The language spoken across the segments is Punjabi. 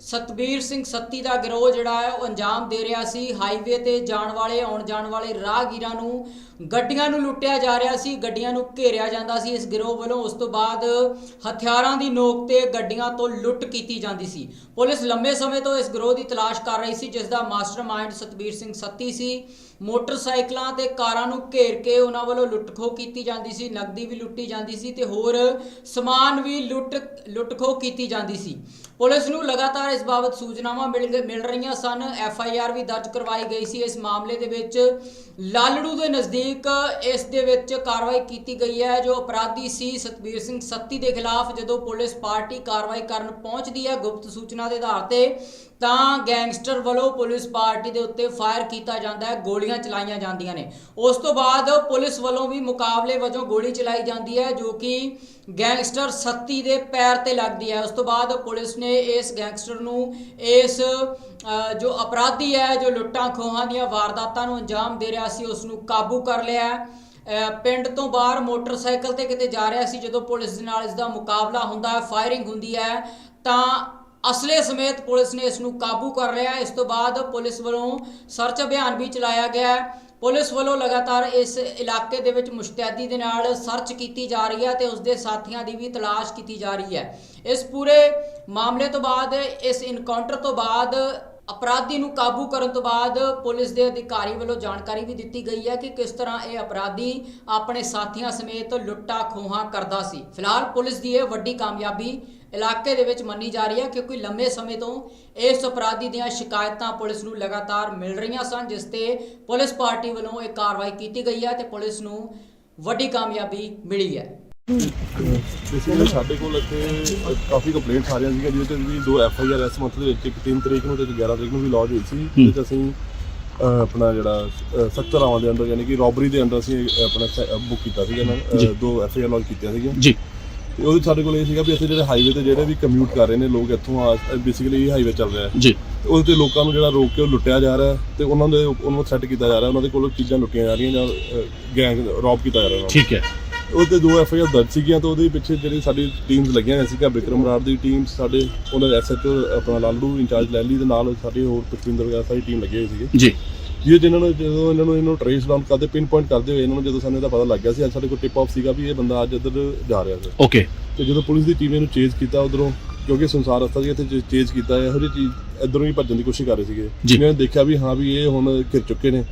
ਸਤਬੀਰ ਸਿੰਘ ਸੱਤੀ ਦਾ ਗਿਰੋਹ ਜਿਹੜਾ ਹੈ, ਉਹ ਅੰਜਾਮ ਦੇ ਰਿਹਾ ਸੀ। ਹਾਈਵੇ ਤੇ ਜਾਣ ਵਾਲੇ, ਆਉਣ ਜਾਣ ਵਾਲੇ ਰਾਹਗੀਰਾਂ ਨੂੰ ਗੱਡੀਆਂ ਨੂੰ ਲੁੱਟਿਆ ਜਾ ਰਿਹਾ ਸੀ, ਗੱਡੀਆਂ ਨੂੰ ਘੇਰਿਆ ਜਾਂਦਾ ਸੀ। ਇਸ ਗਿਰੋਹ ਵੱਲੋਂ ਉਸ ਤੋਂ ਬਾਅਦ ਹਥਿਆਰਾਂ ਦੀ ਨੋਕ ਤੇ ਗੱਡੀਆਂ ਤੋਂ ਲੁੱਟ ਕੀਤੀ ਜਾਂਦੀ ਸੀ। ਪੁਲਿਸ ਲੰਬੇ ਸਮੇਂ ਤੋਂ ਇਸ ਗਿਰੋਹ ਦੀ ਤਲਾਸ਼ ਕਰ ਰਹੀ ਸੀ, ਜਿਸ ਦਾ ਮਾਸਟਰਮਾਈਂਡ ਸਤਬੀਰ ਸਿੰਘ ਸੱਤੀ ਸੀ। ਮੋਟਰਸਾਈਕਲਾਂ ਤੇ ਕਾਰਾਂ ਨੂੰ ਘੇਰ ਕੇ ਉਹਨਾਂ ਵੱਲੋਂ ਲੁੱਟਖੋ ਕੀਤੀ ਜਾਂਦੀ ਸੀ, ਨਕਦੀ ਵੀ ਲੁੱਟੀ ਜਾਂਦੀ ਸੀ ਤੇ ਹੋਰ ਸਮਾਨ ਵੀ ਲੁੱਟ, ਲੁੱਟਖੋ ਕੀਤੀ ਜਾਂਦੀ ਸੀ। ਪੁਲਿਸ ਨੂੰ ਲਗਾਤਾਰ ਇਸ ਬਾਬਤ ਸੂਚਨਾਵਾਂ ਮਿਲ ਮਿਲ ਰਹੀਆਂ ਸਨ। ਐਫ ਆਈ ਆਰ ਵੀ ਦਰਜ ਕਰਵਾਈ ਗਈ ਸੀ। ਇਸ ਮਾਮਲੇ ਦੇ ਵਿੱਚ ਲਾਲੜੂ ਦੇ ਨਜ਼ਦੀਕ ਇਸ ਦੇ ਵਿੱਚ ਕਾਰਵਾਈ ਕੀਤੀ ਗਈ ਹੈ। ਜੋ ਅਪਰਾਧੀ ਸੀ ਸਤਬੀਰ ਸਿੰਘ ਸੱਤੀ ਦੇ ਖਿਲਾਫ, ਜਦੋਂ ਪੁਲਿਸ ਪਾਰਟੀ ਕਾਰਵਾਈ ਕਰਨ ਪਹੁੰਚਦੀ ਹੈ, ਗੁਪਤ ਸੂਚਨਾ ਦੇ ਆਧਾਰ ਤੇ ਤਾਂ ਗੈਂਗਸਟਰ ਵੱਲੋਂ ਪੁਲਿਸ ਪਾਰਟੀ ਦੇ ਉੱਤੇ ਫਾਇਰ ਕੀਤਾ ਜਾਂਦਾ ਹੈ, ਗੋਲੀਆਂ ਚਲਾਈਆਂ ਜਾਂਦੀਆਂ ਨੇ। ਉਸ ਤੋਂ ਬਾਅਦ ਪੁਲਿਸ ਵੱਲੋਂ ਵੀ ਮੁਕਾਬਲੇ ਵਜੋਂ ਗੋਲੀ ਚਲਾਈ ਜਾਂਦੀ ਹੈ, ਜੋ ਕਿ ਗੈਂਗਸਟਰ ਸੱਤੀ ਦੇ ਪੈਰ ਤੇ ਲੱਗਦੀ ਹੈ। ਉਸ ਤੋਂ ਬਾਅਦ ਪੁਲਿਸ ਨੇ ਇਸ ਗੈਂਗਸਟਰ ਨੂੰ ਇਸ ਜੋ ਅਪਰਾਧੀ ਹੈ, ਜੋ ਲੁੱਟਾਂ ਖੋਹਾਂ ਦੀਆਂ ਵਾਰਦਾਤਾਂ ਨੂੰ ਅੰਜਾਮ ਦੇ ਰਿਹਾ ਸੀ, ਉਸ ਨੂੰ ਕਾਬੂ ਕਰ ਲਿਆ ਪਿੰਡ ਤੋਂ ਬਾਹਰ ਮੋਟਰਸਾਈਕਲ ਤੇ ਕਿਤੇ ਜਾ ਰਿਹਾ ਸੀ, ਜਦੋਂ ਪੁਲਿਸ ਦੇ ਨਾਲ ਇਸ ਦਾ ਮੁਕਾਬਲਾ ਹੁੰਦਾ ਹੈ, ਫਾਇਰਿੰਗ ਹੁੰਦੀ ਹੈ, ਤਾਂ ਅਸਲੇ ਸਮੇਤ ਪੁਲਿਸ ਨੇ ਇਸ ਨੂੰ ਕਾਬੂ ਕਰ ਲਿਆ। ਇਸ ਤੋਂ ਬਾਅਦ ਪੁਲਿਸ ਵੱਲੋਂ ਸਰਚ ਅਭਿਆਨ ਵੀ ਚਲਾਇਆ ਗਿਆ ਪੁਲਿਸ ਵੱਲੋਂ ਲਗਾਤਾਰ ਇਸ ਇਲਾਕੇ ਦੇ ਵਿੱਚ ਮੁਸ਼ਤੈਦੀ ਦੇ ਨਾਲ ਸਰਚ ਕੀਤੀ ਜਾ ਰਹੀ ਹੈ ਤੇ ਉਸ ਦੇ ਸਾਥੀਆਂ ਦੀ ਵੀ ਤਲਾਸ਼ ਕੀਤੀ ਜਾ ਰਹੀ ਹੈ। ਇਸ ਪੂਰੇ ਮਾਮਲੇ ਤੋਂ ਬਾਅਦ, ਇਸ ਇਨਕਾਊਂਟਰ ਤੋਂ ਬਾਅਦ, ਅਪਰਾਧੀ ਨੂੰ ਕਾਬੂ ਕਰਨ ਤੋਂ ਬਾਅਦ ਪੁਲਿਸ ਦੇ ਅਧਿਕਾਰੀ ਵੱਲੋਂ ਜਾਣਕਾਰੀ ਵੀ ਦਿੱਤੀ ਗਈ ਹੈ ਕਿ ਕਿਸ ਤਰ੍ਹਾਂ ਇਹ ਅਪਰਾਧੀ ਆਪਣੇ ਸਾਥੀਆਂ ਸਮੇਤ ਲੁੱਟਾ ਖੋਹਾਂ ਕਰਦਾ ਸੀ। ਫਿਲਹਾਲ ਪੁਲਿਸ ਦੀ ਇਹ ਵੱਡੀ ਕਾਮਯਾਬੀ ਇਲਾਕੇ ਦੇ ਵਿੱਚ ਮੰਨੀ ਜਾ ਰਹੀ ਹੈ ਕਿਉਂਕਿ ਲੰਮੇ ਸਮੇਂ ਤੋਂ ਇਸ ਅਪਰਾਧੀ ਦੀਆਂ ਸ਼ਿਕਾਇਤਾਂ ਪੁਲਿਸ ਨੂੰ ਲਗਾਤਾਰ ਮਿਲ ਰਹੀਆਂ ਸਨ ਜਿਸ ਤੇ ਪੁਲਿਸ ਪਾਰਟੀ ਵੱਲੋਂ ਇਹ ਕਾਰਵਾਈ ਕੀਤੀ ਗਈ ਹੈ ਤੇ ਪੁਲਿਸ ਨੂੰ ਵੱਡੀ ਕਾਮਯਾਬੀ ਮਿਲੀ ਹੈ। ਬੇਸਿਕਲੀ ਸਾਡੇ ਕੋਲ ਇੱਥੇ ਕਾਫੀ ਕੰਪਲੇਂਟਸ ਆ ਰਹੀਆਂ ਸੀਗੀਆਂ ਜਿਹਦੇ ਤੇ ਵੀ ਦੋ ਐਫ ਆਈ ਆਰ ਇਸ ਮੰਥ ਦੇ ਵਿੱਚ ਇੱਕ 3 ਤਰੀਕ ਨੂੰ ਤੇ ਇੱਕ 11 ਤਰੀਕ ਨੂੰ ਵੀ ਲੌਜ ਹੋਈ ਸੀ ਜਿਹਦੇ 'ਚ ਅਸੀਂ ਆਪਣਾ ਜਿਹੜਾ ਸਖਤ ਰਾਵਾਂ ਦੇ ਅੰਦਰ ਯਾਨੀ ਕਿ ਰੋਬਰੀ ਦੇ ਅੰਦਰ ਅਸੀਂ ਆਪਣਾ ਬੁੱਕ ਕੀਤਾ ਸੀਗਾ ਨਾ। ਦੋ ਐਫ ਆਈ ਆਰ ਲੌਜ ਕੀਤੀਆਂ ਸੀਗੀਆਂ। ਜੀ। ਤੇ ਉਹਦੇ ਸਾਡੇ ਕੋਲ ਇਹ ਸੀਗਾ ਵੀ ਇੱਥੇ ਜਿਹੜੇ ਹਾਈਵੇ ਤੇ ਜਿਹੜੇ ਵੀ ਕਮਿਊਟ ਕਰ ਰਹੇ ਨੇ ਲੋਕ ਇੱਥੋਂ ਆ ਬੇਸਿਕਲੀ ਇਹ ਹਾਈਵੇ ਚੱਲ ਰਿਹਾ ਹੈ। ਜੀ। ਤੇ ਉਹਦੇ ਤੇ ਲੋਕਾਂ ਨੂੰ ਜਿਹੜਾ ਰੋਕ ਕੇ ਉਹ ਲੁੱਟਿਆ ਜਾ ਰਿਹਾ ਹੈ ਤੇ ਉਹਨਾਂ ਦੇ ਉਹਨਾਂ ਨੂੰ ਸੈੱਟ ਕੀਤਾ ਜਾ ਰਿਹਾ ਉਹਨਾਂ ਦੇ ਕੋਲੋਂ ਚੀਜ਼ਾਂ ਲੁੱਟੀਆਂ ਜਾ ਰਹੀਆਂ ਜਾਂ ਗੈਂਗ ਰੌਬ ਕੀਤਾ ਜਾ ਰਿਹਾ ਉਹਨਾਂ ਠੀਕ ਹੈ। ਉਹ ਤੇ ਦੋ ਐਫ ਆਈ ਆਰ ਦਰਜ ਸੀਗੀਆਂ ਤਾਂ ਉਹਦੇ ਪਿੱਛੇ ਜਿਹੜੀ ਸਾਡੀ ਟੀਮਸ ਲੱਗੀਆਂ ਹੋਈਆਂ ਸੀਗਾ ਵਿਕਰਮ ਰਾੜ ਦੀ ਟੀਮ ਸਾਡੇ ਉਹਨਾਂ ਦਾ ਐਸਐਚਓ ਆਪਣਾ ਲਾਲੜੂ ਇੰਚਾਰਜ ਲੈਲੀ ਦੇ ਨਾਲ ਸਾਡੇ ਹੋਰ ਪੁਸ਼ਪਿੰਦਰ ਵਗੈਰਾ ਸਾਰੀ ਟੀਮ ਲੱਗੇ ਹੋਏ ਸੀਗੇ। ਜੀ। ਜੀ ਜਿਨ੍ਹਾਂ ਨੂੰ ਜਦੋਂ ਇਹਨਾਂ ਨੂੰ ਇਹਨੂੰ ਟ੍ਰੇਸ ਡਾਊਨ ਕਰਦੇ ਪਿਨ ਪੁਆਇੰਟ ਕਰਦੇ ਹੋਏ ਇਹਨਾਂ ਨੂੰ ਜਦੋਂ ਸਾਨੂੰ ਇਹਦਾ ਪਤਾ ਲੱਗ ਗਿਆ ਸੀ ਅੱਜ ਸਾਡੇ ਕੋਲ ਟਿਪ ਆਫ ਸੀਗਾ ਵੀ ਇਹ ਬੰਦਾ ਅੱਜ ਇੱਧਰ ਜਾ ਰਿਹਾ ਸੀ। ਓਕੇ ਤੇ ਜਦੋਂ ਪੁਲਿਸ ਦੀ ਟੀਮ ਇਹਨੂੰ ਚੇਜ਼ ਕੀਤਾ ਉਧਰੋਂ ਕਿਉਂਕਿ ਸੰਸਾਰ ਰਸਤਾ ਸੀ ਇੱਥੇ ਚੇਜ਼ ਕੀਤਾ ਇਹੋ ਜਿਹੀ ਚੀਜ਼ ਇਧਰੋਂ ਹੀ ਭੱਜਣ ਦੀ ਕੋਸ਼ਿਸ਼ ਕਰ ਰਹੇ ਸੀਗੇ। ਜੀ। ਇਹਨਾਂ ਨੇ ਦੇਖਿਆ ਵੀ ਹਾਂ ਵੀ ਇਹ ਹੁਣ ਘਿਰ ਚੁੱਕੇ ਨੇ।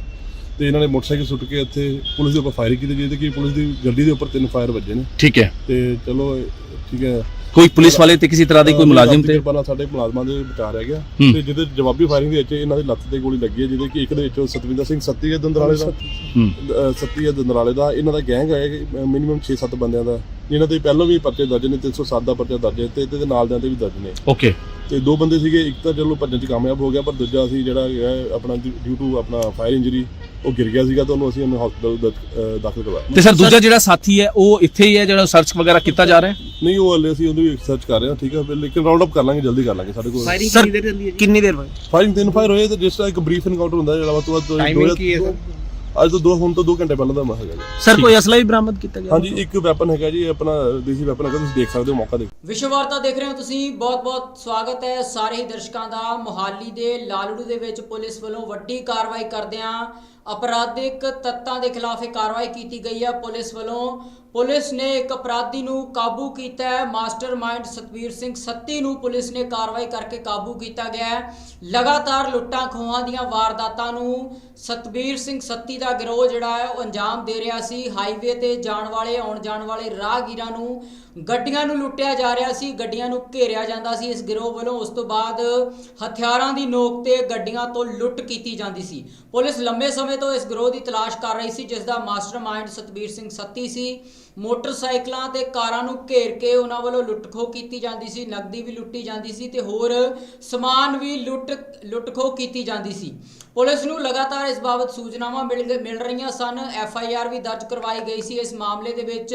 ਤੇ ਇਹਨਾਂ ਨੇ ਮੋਟਰਸਾਈਕਲ ਸੁੱਟ ਕੇ ਇੱਥੇ ਪੁਲਿਸ ਦੇ ਉੱਪਰ ਫਾਇਰ ਕੀਤੀ ਜਿਹਦੇ ਕਿ ਪੁਲਿਸ ਦੀ ਗੱਡੀ ਦੇ ਉੱਪਰ ਤਿੰਨ ਫਾਇਰ ਵੱਜੇ ਨੇ। ਠੀਕ ਹੈ। ਤੇ ਚਲੋ ਠੀਕ ਹੈ। ਕੋਈ ਪੁਲਿਸ ਵਾਲੇ ਤੇ ਕਿਸੇ ਤਰ੍ਹਾਂ ਦੀ ਕੋਈ ਮੁਲਾਜ਼ਮ ਤੇ? ਬਣਾ ਸਾਡੇ ਮੁਲਾਜ਼ਮਾਂ ਦੇ ਬਚਾ ਰਹਿ ਗਿਆ ਹੂੰ। ਤੇ ਜਿਹਦੇ ਜਵਾਬੀ ਫਾਇਰਿੰਗ ਦੇ ਵਿੱਚ ਇਹਨਾਂ ਦੀ ਲੱਤ ਤੇ ਗੋਲੀ ਲੱਗੀ ਹੈ ਜਿਹਦੇ ਕਿ ਇੱਕ ਦੇ ਵਿੱਚੋਂ ਸਤਵਿੰਦਰ ਸਿੰਘ ਸੱਤੀ ਹੈ ਦੰਦਰਾਲੇ ਦਾ। ਹੂੰ। ਅਹ ਸੱਤੀ ਹੈ ਦੰਦਰਾਲੇ ਦਾ। ਇਹਨਾਂ ਦਾ ਗੈਂਗ ਹੈ ਮਿਨੀਮਮ 6-7 ਬੰਦਿਆਂ ਦਾ। ਇਹਨਾਂ ਦੇ ਪਹਿਲਾਂ ਵੀ ਪਰਚੇ ਦਰਜ ਨੇ 307 ਦਾ ਪਰਚਾ ਦਰਜ ਹੈ ਤੇ ਇਹਦੇ ਨਾਲ ਦਿਆਂ ਤੇ ਵੀ ਦਰਜ ਨੇ। ਓਕੇ ਤੇ ਦੋ ਬੰਦੇ ਸੀਗੇ ਇੱਕ ਤਾਂ ਚਲੋ ਭੱਜਣ 'ਚ ਕਾਮਯਾਬ ਹੋ ਗਿਆ ਪਰ ਦੂਜਾ ਸੀ ਜਿਹੜਾ ਹੈਗਾ ਆਪਣਾ ਡਿਊ ਟੂ ਆਪਣਾ ਫਾਇਰ ਇੰਜਰੀ ਉਹ ਗਿਰ ਗਿਆ ਸੀਗਾ ਤਾਂ ਉਹਨੂੰ ਅਸੀਂ ਹਸਪੀਟਲ ਦਾਖਲ ਕਰਵਾਇਆ। ਤੇ ਸਰ ਦੂਜਾ ਜਿਹੜਾ ਸਾਥੀ ਹੈ ਉਹ ਇੱਥੇ ਹੀ ਹੈ ਜਿਹੜਾ ਸਰਚ ਵਗੈਰਾ ਕੀਤਾ ਜਾ ਰਿਹਾ ਹੈ? ਨਹੀਂ ਉਹ ਹਲੇ ਅਸੀਂ ਉਹਦੀ ਵੀ ਸਰਚ ਕਰ ਰਹੇ ਹਾਂ ਠੀਕ ਹੈ ਫਿਰ ਲੇਕਿਨ ਰਾਉਂਡ ਅਪ ਕਰ ਲਾਂਗੇ ਜਲਦੀ ਕਰ ਲਾਂਗੇ ਸਾਡੇ ਕੋਲ। ਫਾਇਰਿੰਗ ਕਿੰਨੀ ਦੇਰ ਚੱਲੀ ਹੈ ਜੀ? ਕਿੰਨੀ ਦੇਰ ਬਾਅਦ? ਫਾਇਰਿੰਗ ਤਿੰਨ ਫਾਇਰ ਹੋਏ ਤੇ ਜਿਸ ਤਰ੍ਹਾਂ ਇੱਕ ਬਰੀਫ ਇਨਕਾਊਂਟਰ ਹੁੰਦਾ ਜਿਹੜਾ ਵੱਧ ਤੋਂ ਵੱਧ ਦੋ ਟਾਈਮਿੰਗ ਹਜ਼ਾਰ- ਕੀ ਹੈ ਸਰ? ਅੱਜ ਤੋਂ ਦੋ ਹੁਣ ਤੋਂ 2 ਘੰਟੇ ਪਹਿਲਾਂ ਦਾ ਹੈਗਾ ਜੀ। ਸਰ ਕੋਈ ਅਸਲਾ ਵੀ ਬਰਾਮਦ ਕੀਤਾ ਗਿਆ? ਹਾਂਜੀ ਇੱਕ ਵੈਪਨ ਹੈਗਾ ਜੀ ਆਪਣਾ ਦੇਸੀ ਵੈਪਨ ਹੈਗਾ ਤੁਸੀਂ ਦੇਖ ਸਕਦੇ ਹੋ ਮੌਕਾ ਦੇਖ। ਵਿਸ਼ਵ ਵਾਰਤਾ ਦੇਖ ਰਹੇ ਹੋ ਤੁਸੀਂ ਬਹੁਤ-ਬਹੁਤ ਸਵਾਗਤ ਹੈ ਸਾਰੇ ਹੀ ਦਰਸ਼ਕਾਂ ਦਾ। ਮੁਹਾਲੀ ਦੇ ਲਾਲੜੂ ਦੇ ਵਿੱਚ ਪੁਲਿਸ ਵੱਲੋਂ ਵੱਡੀ ਕਾਰਵਾਈ ਕਰਦਿਆਂ ਅਪਰਾਧਿਕ ਤੱਤਾਂ ਦੇ ਖਿਲਾਫ ਇਹ ਕਾਰਵਾਈ ਕੀਤੀ ਗਈ ਹੈ। ਪੁਲਿਸ ਵੱਲੋਂ, ਪੁਲਿਸ ਨੇ ਇੱਕ ਅਪਰਾਧੀ ਨੂੰ ਕਾਬੂ ਕੀਤਾ ਹੈ। ਮਾਸਟਰਮਾਈਂਡ ਸਤਵੀਰ ਸਿੰਘ ਸੱਤੀ ਨੂੰ ਪੁਲਿਸ ਨੇ ਕਾਰਵਾਈ ਕਰਕੇ ਕਾਬੂ ਕੀਤਾ ਗਿਆ ਹੈ। ਲਗਾਤਾਰ ਲੁੱਟਾਂ ਖੋਹਾਂ ਦੀਆਂ ਵਾਰਦਾਤਾਂ ਨੂੰ ਸਤਵੀਰ ਸਿੰਘ ਸੱਤੀ ਦਾ ਗਿਰੋਹ ਜਿਹੜਾ ਹੈ ਉਹ ਅੰਜਾਮ ਦੇ ਰਿਹਾ ਸੀ। ਹਾਈਵੇ ਤੇ ਜਾਣ ਵਾਲੇ, ਆਉਣ ਜਾਣ ਵਾਲੇ ਰਾਹਗੀਰਾਂ ਨੂੰ ਗੱਡੀਆਂ ਨੂੰ ਲੁੱਟਿਆ ਜਾ ਰਿਹਾ ਸੀ, ਗੱਡੀਆਂ ਨੂੰ ਘੇਰਿਆ ਜਾਂਦਾ ਸੀ। ਇਸ ਗਿਰੋਹ ਵੱਲੋਂ ਉਸ ਤੋਂ ਬਾਅਦ ਹਥਿਆਰਾਂ ਦੀ ਨੋਕ ਤੇ ਗੱਡੀਆਂ ਤੋਂ ਲੁੱਟ ਕੀਤੀ ਜਾਂਦੀ ਸੀ। ਪੁਲਿਸ ਲੰਬੇ ਸਮੇਂ ਤੋਂ ਇਸ ਗਿਰੋਹ ਦੀ ਤਲਾਸ਼ ਕਰ ਰਹੀ ਸੀ, ਜਿਸ ਦਾ ਮਾਸਟਰਮਾਈਂਡ ਸਤਬੀਰ ਸਿੰਘ ਸੱਤੀ ਸੀ। ਮੋਟਰਸਾਈਕਲਾਂ ਤੇ ਕਾਰਾਂ ਨੂੰ ਘੇਰ ਕੇ ਉਹਨਾਂ ਵੱਲੋਂ ਲੁੱਟਖੋ ਕੀਤੀ ਜਾਂਦੀ ਸੀ, ਨਕਦੀ ਵੀ ਲੁੱਟੀ ਜਾਂਦੀ ਸੀ ਤੇ ਹੋਰ ਸਮਾਨ ਵੀ ਲੁੱਟ, ਲੁੱਟਖੋ ਕੀਤੀ ਜਾਂਦੀ ਸੀ। ਪੁਲਿਸ ਨੂੰ ਲਗਾਤਾਰ ਇਸ ਬਾਬਤ ਸੂਚਨਾਵਾਂ ਮਿਲ ਮਿਲ ਰਹੀਆਂ ਸਨ। ਐਫ ਆਈ ਆਰ ਵੀ ਦਰਜ ਕਰਵਾਈ ਗਈ ਸੀ। ਇਸ ਮਾਮਲੇ ਦੇ ਵਿੱਚ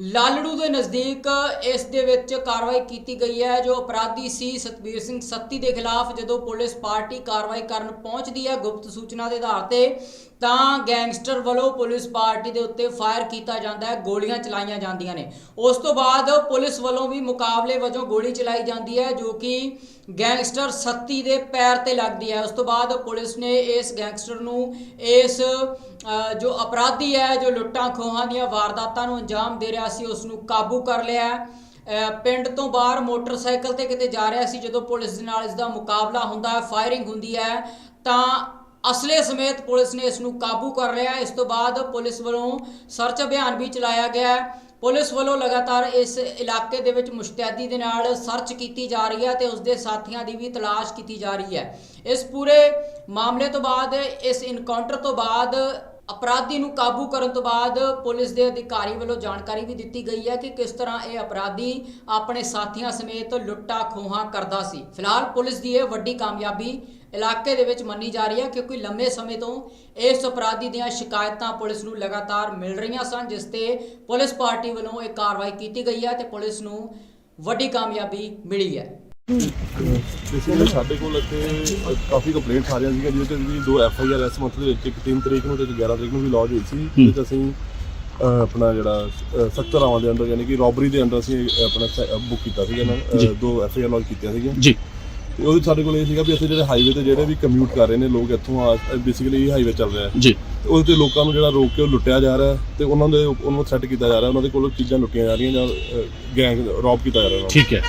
ਲਾਲੜੂ ਦੇ ਨਜ਼ਦੀਕ ਇਸ ਦੇ ਵਿੱਚ ਕਾਰਵਾਈ ਕੀਤੀ ਗਈ ਹੈ। ਜੋ ਅਪਰਾਧੀ ਸੀ ਸਤਬੀਰ ਸਿੰਘ ਸੱਤੀ ਦੇ ਖਿਲਾਫ, ਜਦੋਂ ਪੁਲਿਸ ਪਾਰਟੀ ਕਾਰਵਾਈ ਕਰਨ ਪਹੁੰਚਦੀ ਹੈ, ਗੁਪਤ ਸੂਚਨਾ ਦੇ ਆਧਾਰ ਤੇ ਤਾਂ ਗੈਂਗਸਟਰ ਵੱਲੋਂ ਪੁਲਿਸ ਪਾਰਟੀ ਦੇ ਉੱਤੇ ਫਾਇਰ ਕੀਤਾ ਜਾਂਦਾ ਹੈ, ਗੋਲੀਆਂ ਚਲਾਈਆਂ ਜਾਂਦੀਆਂ ਨੇ ਉਸ ਤੋਂ ਬਾਅਦ ਪੁਲਿਸ ਵੱਲੋਂ ਵੀ ਮੁਕਾਬਲੇ ਵਜੋਂ ਗੋਲੀ ਚਲਾਈ ਜਾਂਦੀ ਹੈ, ਜੋ ਕਿ ਗੈਂਗਸਟਰ ਸੱਤੀ ਦੇ ਪੈਰ ਤੇ ਲੱਗਦੀ ਹੈ ਉਸ ਤੋਂ ਬਾਅਦ ਪੁਲਿਸ ਨੇ ਇਸ ਗੈਂਗਸਟਰ ਨੂੰ ਇਸ ਜੋ ਅਪਰਾਧੀ ਹੈ, ਜੋ ਲੁੱਟਾਂ ਖੋਹਾਂ ਦੀਆਂ ਵਾਰਦਾਤਾਂ ਨੂੰ ਅੰਜਾਮ ਦੇ ਰਿਹਾ ਸੀ, ਉਸ ਨੂੰ ਕਾਬੂ ਕਰ ਲਿਆ ਹੈ। ਪਿੰਡ ਤੋਂ ਬਾਹਰ ਮੋਟਰਸਾਈਕਲ ਤੇ ਕਿਤੇ ਜਾ ਰਿਹਾ ਸੀ, ਜਦੋਂ ਪੁਲਿਸ ਦੇ ਨਾਲ ਇਸ ਦਾ ਮੁਕਾਬਲਾ ਹੁੰਦਾ ਹੈ, ਫਾਇਰਿੰਗ ਹੁੰਦੀ ਹੈ, ਤਾਂ ਅਸਲੇ ਸਮੇਤ ਪੁਲਿਸ ਨੇ ਇਸ ਨੂੰ ਕਾਬੂ ਕਰ ਲਿਆ। ਇਸ ਤੋਂ ਬਾਅਦ ਪੁਲਿਸ ਵੱਲੋਂ ਸਰਚ ਅਭਿਆਨ ਵੀ ਚਲਾਇਆ ਗਿਆ ਪੁਲਿਸ ਵੱਲੋਂ ਲਗਾਤਾਰ ਇਸ ਇਲਾਕੇ ਦੇ ਵਿੱਚ ਮੁਸ਼ਤੈਦੀ ਦੇ ਨਾਲ ਸਰਚ ਕੀਤੀ ਜਾ ਰਹੀ ਹੈ ਤੇ ਉਸ ਦੇ ਸਾਥੀਆਂ ਦੀ ਵੀ ਤਲਾਸ਼ ਕੀਤੀ ਜਾ ਰਹੀ ਹੈ। ਇਸ ਪੂਰੇ ਮਾਮਲੇ ਤੋਂ ਬਾਅਦ, ਇਸ ਇਨਕਾਊਂਟਰ ਤੋਂ ਬਾਅਦ ਅਪਰਾਧੀ ਨੂੰ ਕਾਬੂ ਕਰਨ ਤੋਂ ਬਾਅਦ ਪੁਲਿਸ ਦੇ ਅਧਿਕਾਰੀ ਵੱਲੋਂ ਜਾਣਕਾਰੀ ਵੀ ਦਿੱਤੀ ਗਈ ਹੈ ਕਿ ਕਿਸ ਤਰ੍ਹਾਂ ਇਹ ਅਪਰਾਧੀ ਆਪਣੇ ਸਾਥੀਆਂ ਸਮੇਤ ਲੁੱਟਾ ਖੋਹਾਂ ਕਰਦਾ ਸੀ। ਫਿਲਹਾਲ ਪੁਲਿਸ ਦੀ ਇਹ ਵੱਡੀ ਕਾਮਯਾਬੀ ਇਲਾਕੇ ਦੇ ਵਿੱਚ ਮੰਨੀ ਜਾ ਰਹੀ ਹੈ ਕਿਉਂਕਿ ਲੰਮੇ ਸਮੇਂ ਤੋਂ ਇਸ ਅਪਰਾਧੀ ਦੀਆਂ ਸ਼ਿਕਾਇਤਾਂ ਪੁਲਿਸ ਨੂੰ ਲਗਾਤਾਰ ਮਿਲ ਰਹੀਆਂ ਸਨ, ਜਿਸ ਤੇ ਪੁਲਿਸ ਪਾਰਟੀ ਵੱਲੋਂ ਇਹ ਕਾਰਵਾਈ ਕੀਤੀ ਗਈ ਹੈ ਤੇ ਪੁਲਿਸ ਨੂੰ ਵੱਡੀ ਕਾਮਯਾਬੀ ਮਿਲੀ ਹੈ। ਬੇਸਿਕਲੀ ਸਾਡੇ ਕੋਲ ਇੱਥੇ ਕਾਫੀ ਕੰਪਲੇਂਟਸ ਆ ਰਹੀਆਂ ਸੀਗੀਆਂ ਜਿਹਦੇ ਤੇ ਵੀ ਦੋ ਐਫ ਆਈ ਆਰ ਇਸ ਮੰਥ ਦੇ ਵਿੱਚ ਇੱਕ 3 ਤਰੀਕ ਨੂੰ ਤੇ ਇੱਕ 11 ਤਰੀਕ ਨੂੰ ਵੀ ਲੌਜ ਹੋਈ ਸੀ ਜਿਹਦੇ ਚ ਅਸੀਂ ਅਹ, ਆਪਣਾ ਜਿਹੜਾ ਸਖਤ ਧਾਰਾਵਾਂ ਦੇ ਅੰਡਰ ਯਾਨੀ ਕਿ ਰੋਬਰੀ ਦੇ ਅੰਡਰ ਅਸੀਂ ਆਪਣਾ ਬੁੱਕ ਕੀਤਾ ਸੀਗਾ ਅਹ, ਜੀ। ਦੋ ਐਫ ਆਈ ਆਰ ਲੌਜ ਕੀਤੀਆਂ ਸੀਗੀਆਂ। ਜੀ। ਤੇ ਉਹਦੇ ਸਾਡੇ ਕੋਲ ਇਹ ਸੀਗਾ ਵੀ ਅਸੀਂ ਜਿਹੜੇ ਹਾਈਵੇ ਤੇ ਜਿਹੜੇ ਵੀ ਕਮਿਊਟ ਕਰ ਰਹੇ ਨੇ ਲੋਕ ਇੱਥੋਂ ਬੇਸਿਕਲੀ ਇਹ ਹਾਈਵੇ ਚੱਲ ਰਿਹਾ ਹੈ। ਜੀ। ਤੇ ਉਹਦੇ ਤੇ ਲੋਕਾਂ ਨੂੰ ਜਿਹੜਾ ਰੋਕ ਕੇ ਉਹ ਲੁੱਟਿਆ ਜਾ ਰਿਹਾ ਹੈ ਤੇ ਉਹਨਾਂ ਦੇ ਉਹਨਾਂ ਨੂੰ ਸੈੱਟ ਕੀਤਾ ਜਾ ਰਿਹਾ ਉਹਨਾਂ ਦੇ ਕੋਲੋਂ ਚੀਜ਼ਾਂ ਲੁੱਟੀਆਂ ਜਾ ਰਹੀਆਂ ਜਾਂ ਗੈਂਗ ਰੌਬ ਕੀਤਾ ਜਾ ਰਿਹਾ ਉਹਨਾਂ ਨੂੰ ਠੀਕ ਹੈ।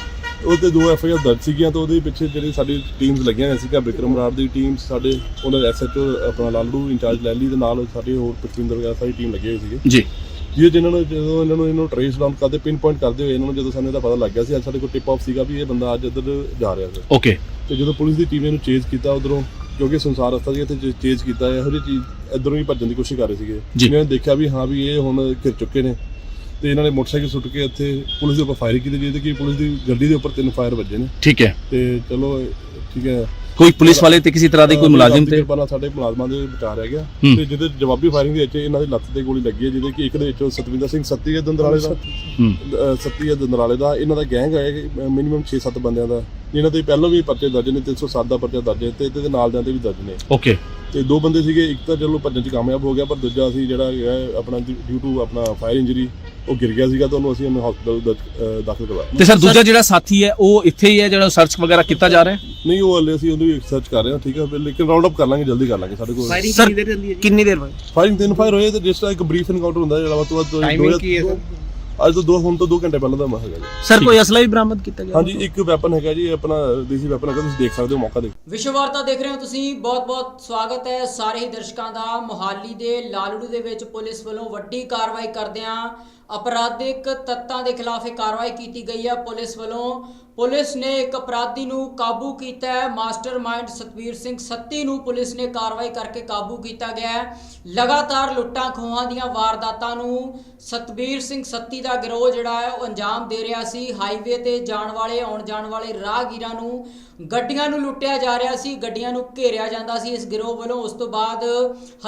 ਉਹ ਤੇ ਦੋ ਐਫ ਆਈ ਆਰ ਦਰਜ ਸੀਗੀਆਂ ਤੇ ਉਹਦੇ ਪਿੱਛੇ ਜਿਹੜੀ ਸਾਡੀ ਟੀਮਸ ਲੱਗੀਆਂ ਹੋਈਆਂ ਸੀਗਾ ਵਿਕਰਮ ਰਾੜ ਦੀ ਟੀਮ ਸਾਡੇ ਉਹਨਾਂ ਦੇ ਐਸਐਚਓ ਆਪਣਾ ਲਾਲੜੂ ਇੰਚਾਰਜ ਲੈਲੀ ਦੇ ਨਾਲ ਸਾਡੇ ਹੋਰ ਪਚਵਿੰਦਰ ਵਗੈਰਾ ਸਾਰੀ ਟੀਮ ਲੱਗੇ ਹੋਏ ਸੀਗੇ। ਜੀ। ਜੀ ਜਿਨ੍ਹਾਂ ਨੂੰ ਜਦੋਂ ਇਹਨਾਂ ਨੂੰ ਇਹਨੂੰ ਟ੍ਰੇਸ ਡਾਊਨ ਕਰਦੇ ਪਿਨ ਪੁਆਇੰਟ ਕਰਦੇ ਹੋਏ ਇਹਨਾਂ ਨੂੰ ਜਦੋਂ ਸਾਨੂੰ ਇਹਦਾ ਪਤਾ ਲੱਗ ਗਿਆ ਸੀ ਅੱਜ ਸਾਡੇ ਕੋਲ ਟਿਪ ਆਫ ਸੀਗਾ ਵੀ ਇਹ ਬੰਦਾ ਅੱਜ ਇੱਧਰ ਜਾ ਰਿਹਾ ਸੀ। ਓਕੇ ਤੇ ਜਦੋਂ ਪੁਲਿਸ ਦੀ ਟੀਮ ਇਹਨੂੰ ਚੇਜ਼ ਕੀਤਾ ਉਧਰੋਂ ਕਿਉਂਕਿ ਸੰਸਾਰ ਰਸਤਾ ਸੀ ਇੱਥੇ ਚੇਜ਼ ਕੀਤਾ ਇਹੋ ਜਿਹੀ ਚੀਜ਼ ਇਧਰੋਂ ਹੀ ਭੱਜਣ ਦੀ ਕੋਸ਼ਿਸ਼ ਕਰ ਰਹੇ ਸੀਗੇ। ਇਹਨਾਂ ਨੇ ਦੇਖਿਆ ਵੀ ਹਾਂ ਵੀ ਇਹ ਹੁਣ ਘਿਰ ਚੁੱਕੇ ਨੇ। ਤੇ ਇਹਨਾਂ ਨੇ ਮੋਟਰਸਾਈਕਲ ਸੁੱਟ ਕੇ ਇੱਥੇ ਪੁਲਿਸ ਦੇ ਉੱਪਰ ਫਾਇਰ ਕੀਤੀ ਜਿਹਦੇ ਕਿ ਪੁਲਿਸ ਦੀ ਗੱਡੀ ਦੇ ਉੱਪਰ ਤਿੰਨ ਫਾਇਰ ਵੱਜੇ ਨੇ। ਠੀਕ ਹੈ। ਤੇ ਚਲੋ ਠੀਕ ਹੈ। ਕੋਈ ਪੁਲਿਸ ਵਾਲੇ ਤੇ ਕਿਸੇ ਤਰ੍ਹਾਂ ਦੀ ਕੋਈ ਮੁਲਾਜ਼ਮ ਤੇ? ਨਾਲ ਸਾਡੇ ਮੁਲਾਜ਼ਮਾਂ ਦੇ ਬਚਾ ਰਹਿ ਗਿਆ। ਤੇ ਜਿਹਦੇ ਜਵਾਬੀ ਫਾਇਰਿੰਗ ਦੇ ਵਿੱਚ ਇਹਨਾਂ ਦੀ ਲੱਤ ਤੇ ਗੋਲੀ ਲੱਗੀ ਹੈ ਜਿਹਦੇ ਕਿ ਇੱਕ ਦੇ ਵਿੱਚੋਂ ਸਤਵਿੰਦਰ ਸਿੰਘ ਸੱਤੀ ਹੈ ਦੰਦਰਾਲੇ ਦਾ। ਸੱਤੀ ਹੈ ਦੰਦਰਾਲੇ ਦਾ। ਇਹਨਾਂ ਦਾ ਗੈਂਗ ਹੈ ਮਿਨੀਮਮ 6-7 ਬੰਦਿਆਂ ਦਾ। ਇਹਨਾਂ ਦੇ ਪਹਿਲਾਂ ਵੀ ਪਰਚੇ ਦਰਜ ਨੇ 307 ਦਾ ਪਰਚਾ ਦਰਜ ਹੈ ਤੇ ਇਹਦੇ ਨਾਲ ਦਿਆਂ ਤੇ ਵੀ ਦਰਜ ਨੇ। ਓਕੇ ਤੇ ਦੋ ਬੰਦੇ ਸੀਗੇ ਇੱਕ ਤਾਂ ਚਲੋ ਭੱਜਣ 'ਚ ਕਾਮਯਾਬ ਹੋ ਗਿਆ ਪਰ ਦੂਜਾ ਸੀ ਜਿਹੜਾ ਆਪਣਾ ਡਿਊ ਟੂ ਆਪਣਾ ਫਾਇਰ ਇੰਜਰੀ ਉਹ ਗਿਰ ਗਿਆ ਸੀਗਾ ਤਾਂ ਉਹਨੂੰ ਅਸੀਂ ਹਸਪੀਟਲ ਦਾਖਲ ਕਰਵਾਇਆ। ਤੇ ਸਰ ਦੂਜਾ ਜਿਹੜਾ ਸਾਥੀ ਹੈ ਉਹ ਇੱਥੇ ਹੀ ਹੈ ਜਿਹੜਾ ਸਰਚ ਵਗੈਰਾ ਕੀਤਾ ਜਾ ਰਿਹਾ ਹੈ? ਨਹੀਂ ਉਹ ਹਲੇ ਅਸੀਂ ਉਹਨੂੰ ਸਰਚ ਕਰ ਰਹੇ ਹਾਂ ਠੀਕ ਹੈ ਫਿਰ ਲੇਕਿਨ ਰਾਉਂਡ ਅਪ ਕਰ ਲਾਂਗੇ ਜਲਦੀ ਕਰ ਲਾਂਗੇ ਸਾਡੇ ਕੋਲ ਸਰ ਕਿੰਨੀ ਦੇਰ ਬਾਅਦ? ਫਾਇਰਿੰਗ ਤਿੰਨ ਫਾਇਰ ਹੋਏ ਤੇ ਜਿਸ ਤਰ੍ਹਾਂ ਇੱਕ ਬਰੀਫ ਐਨਕਾਊਂਟਰ ਹੁੰਦਾ ਜਿਹੜਾ ਵੱਧ ਤੋਂ ਵੱਧ ਟਾਈਮਿੰਗ ਕੀ ਹੈ ਅੱਜ ਤੋਂ ਦੋ ਹੁਣ ਤੋਂ 2 ਘੰਟੇ ਪਹਿਲਾਂ ਦਾ ਮੈਂ ਹੈਗਾ ਜੀ। ਸਰ ਕੋਈ ਅਸਲਾ ਵੀ ਬਰਾਮਦ ਕੀਤਾ ਗਿਆ? ਹਾਂਜੀ ਇੱਕ ਵੈਪਨ ਹੈਗਾ ਜੀ ਆਪਣਾ ਦੇਸੀ ਵੈਪਨ ਹੈਗਾ ਤੁਸੀਂ ਦੇਖ ਸਕਦੇ ਹੋ ਮੌਕਾ ਦੇਖ ਵਿਸ਼ਵ ਵਾਰਤਾ ਦੇਖ ਰਹੇ ਹੋ ਤੁਸੀਂ ਬਹੁਤ-ਬਹੁਤ ਸਵਾਗਤ ਹੈ ਸਾਰੇ ਹੀ ਦਰਸ਼ਕਾਂ ਦਾ। ਮੋਹਾਲੀ ਦੇ ਲਾਲੜੂ ਦੇ ਵਿੱਚ ਪੁਲਿਸ ਵੱਲੋਂ ਵੱਡੀ ਕਾਰਵਾਈ ਕਰਦਿਆਂ ਅਪਰਾਧਿਕ ਤੱਤਾਂ ਦੇ ਖਿਲਾਫ ਇਹ ਕਾਰਵਾਈ ਕੀਤੀ ਗਈ ਹੈ। ਪੁਲਿਸ ਵੱਲੋਂ, ਪੁਲਿਸ ਨੇ ਇੱਕ ਅਪਰਾਧੀ ਨੂੰ ਕਾਬੂ ਕੀਤਾ ਹੈ। ਮਾਸਟਰਮਾਈਂਡ ਸਤਵੀਰ ਸਿੰਘ ਸੱਤੀ ਨੂੰ ਪੁਲਿਸ ਨੇ ਕਾਰਵਾਈ ਕਰਕੇ ਕਾਬੂ ਕੀਤਾ ਗਿਆ ਹੈ। ਲਗਾਤਾਰ ਲੁੱਟਾਂ ਖੋਹਾਂ ਦੀਆਂ ਵਾਰਦਾਤਾਂ ਨੂੰ ਸਤਵੀਰ ਸਿੰਘ ਸੱਤੀ ਦਾ ਗਿਰੋਹ ਜਿਹੜਾ ਹੈ ਉਹ ਅੰਜਾਮ ਦੇ ਰਿਹਾ ਸੀ। ਹਾਈਵੇ ਤੇ ਜਾਣ ਵਾਲੇ, ਆਉਣ ਜਾਣ ਵਾਲੇ ਰਾਹਗੀਰਾਂ ਨੂੰ ਗੱਡੀਆਂ ਨੂੰ ਲੁੱਟਿਆ ਜਾ ਰਿਹਾ ਸੀ, ਗੱਡੀਆਂ ਨੂੰ ਘੇਰਿਆ ਜਾਂਦਾ ਸੀ। ਇਸ ਗਿਰੋਹ ਵੱਲੋਂ ਉਸ ਤੋਂ ਬਾਅਦ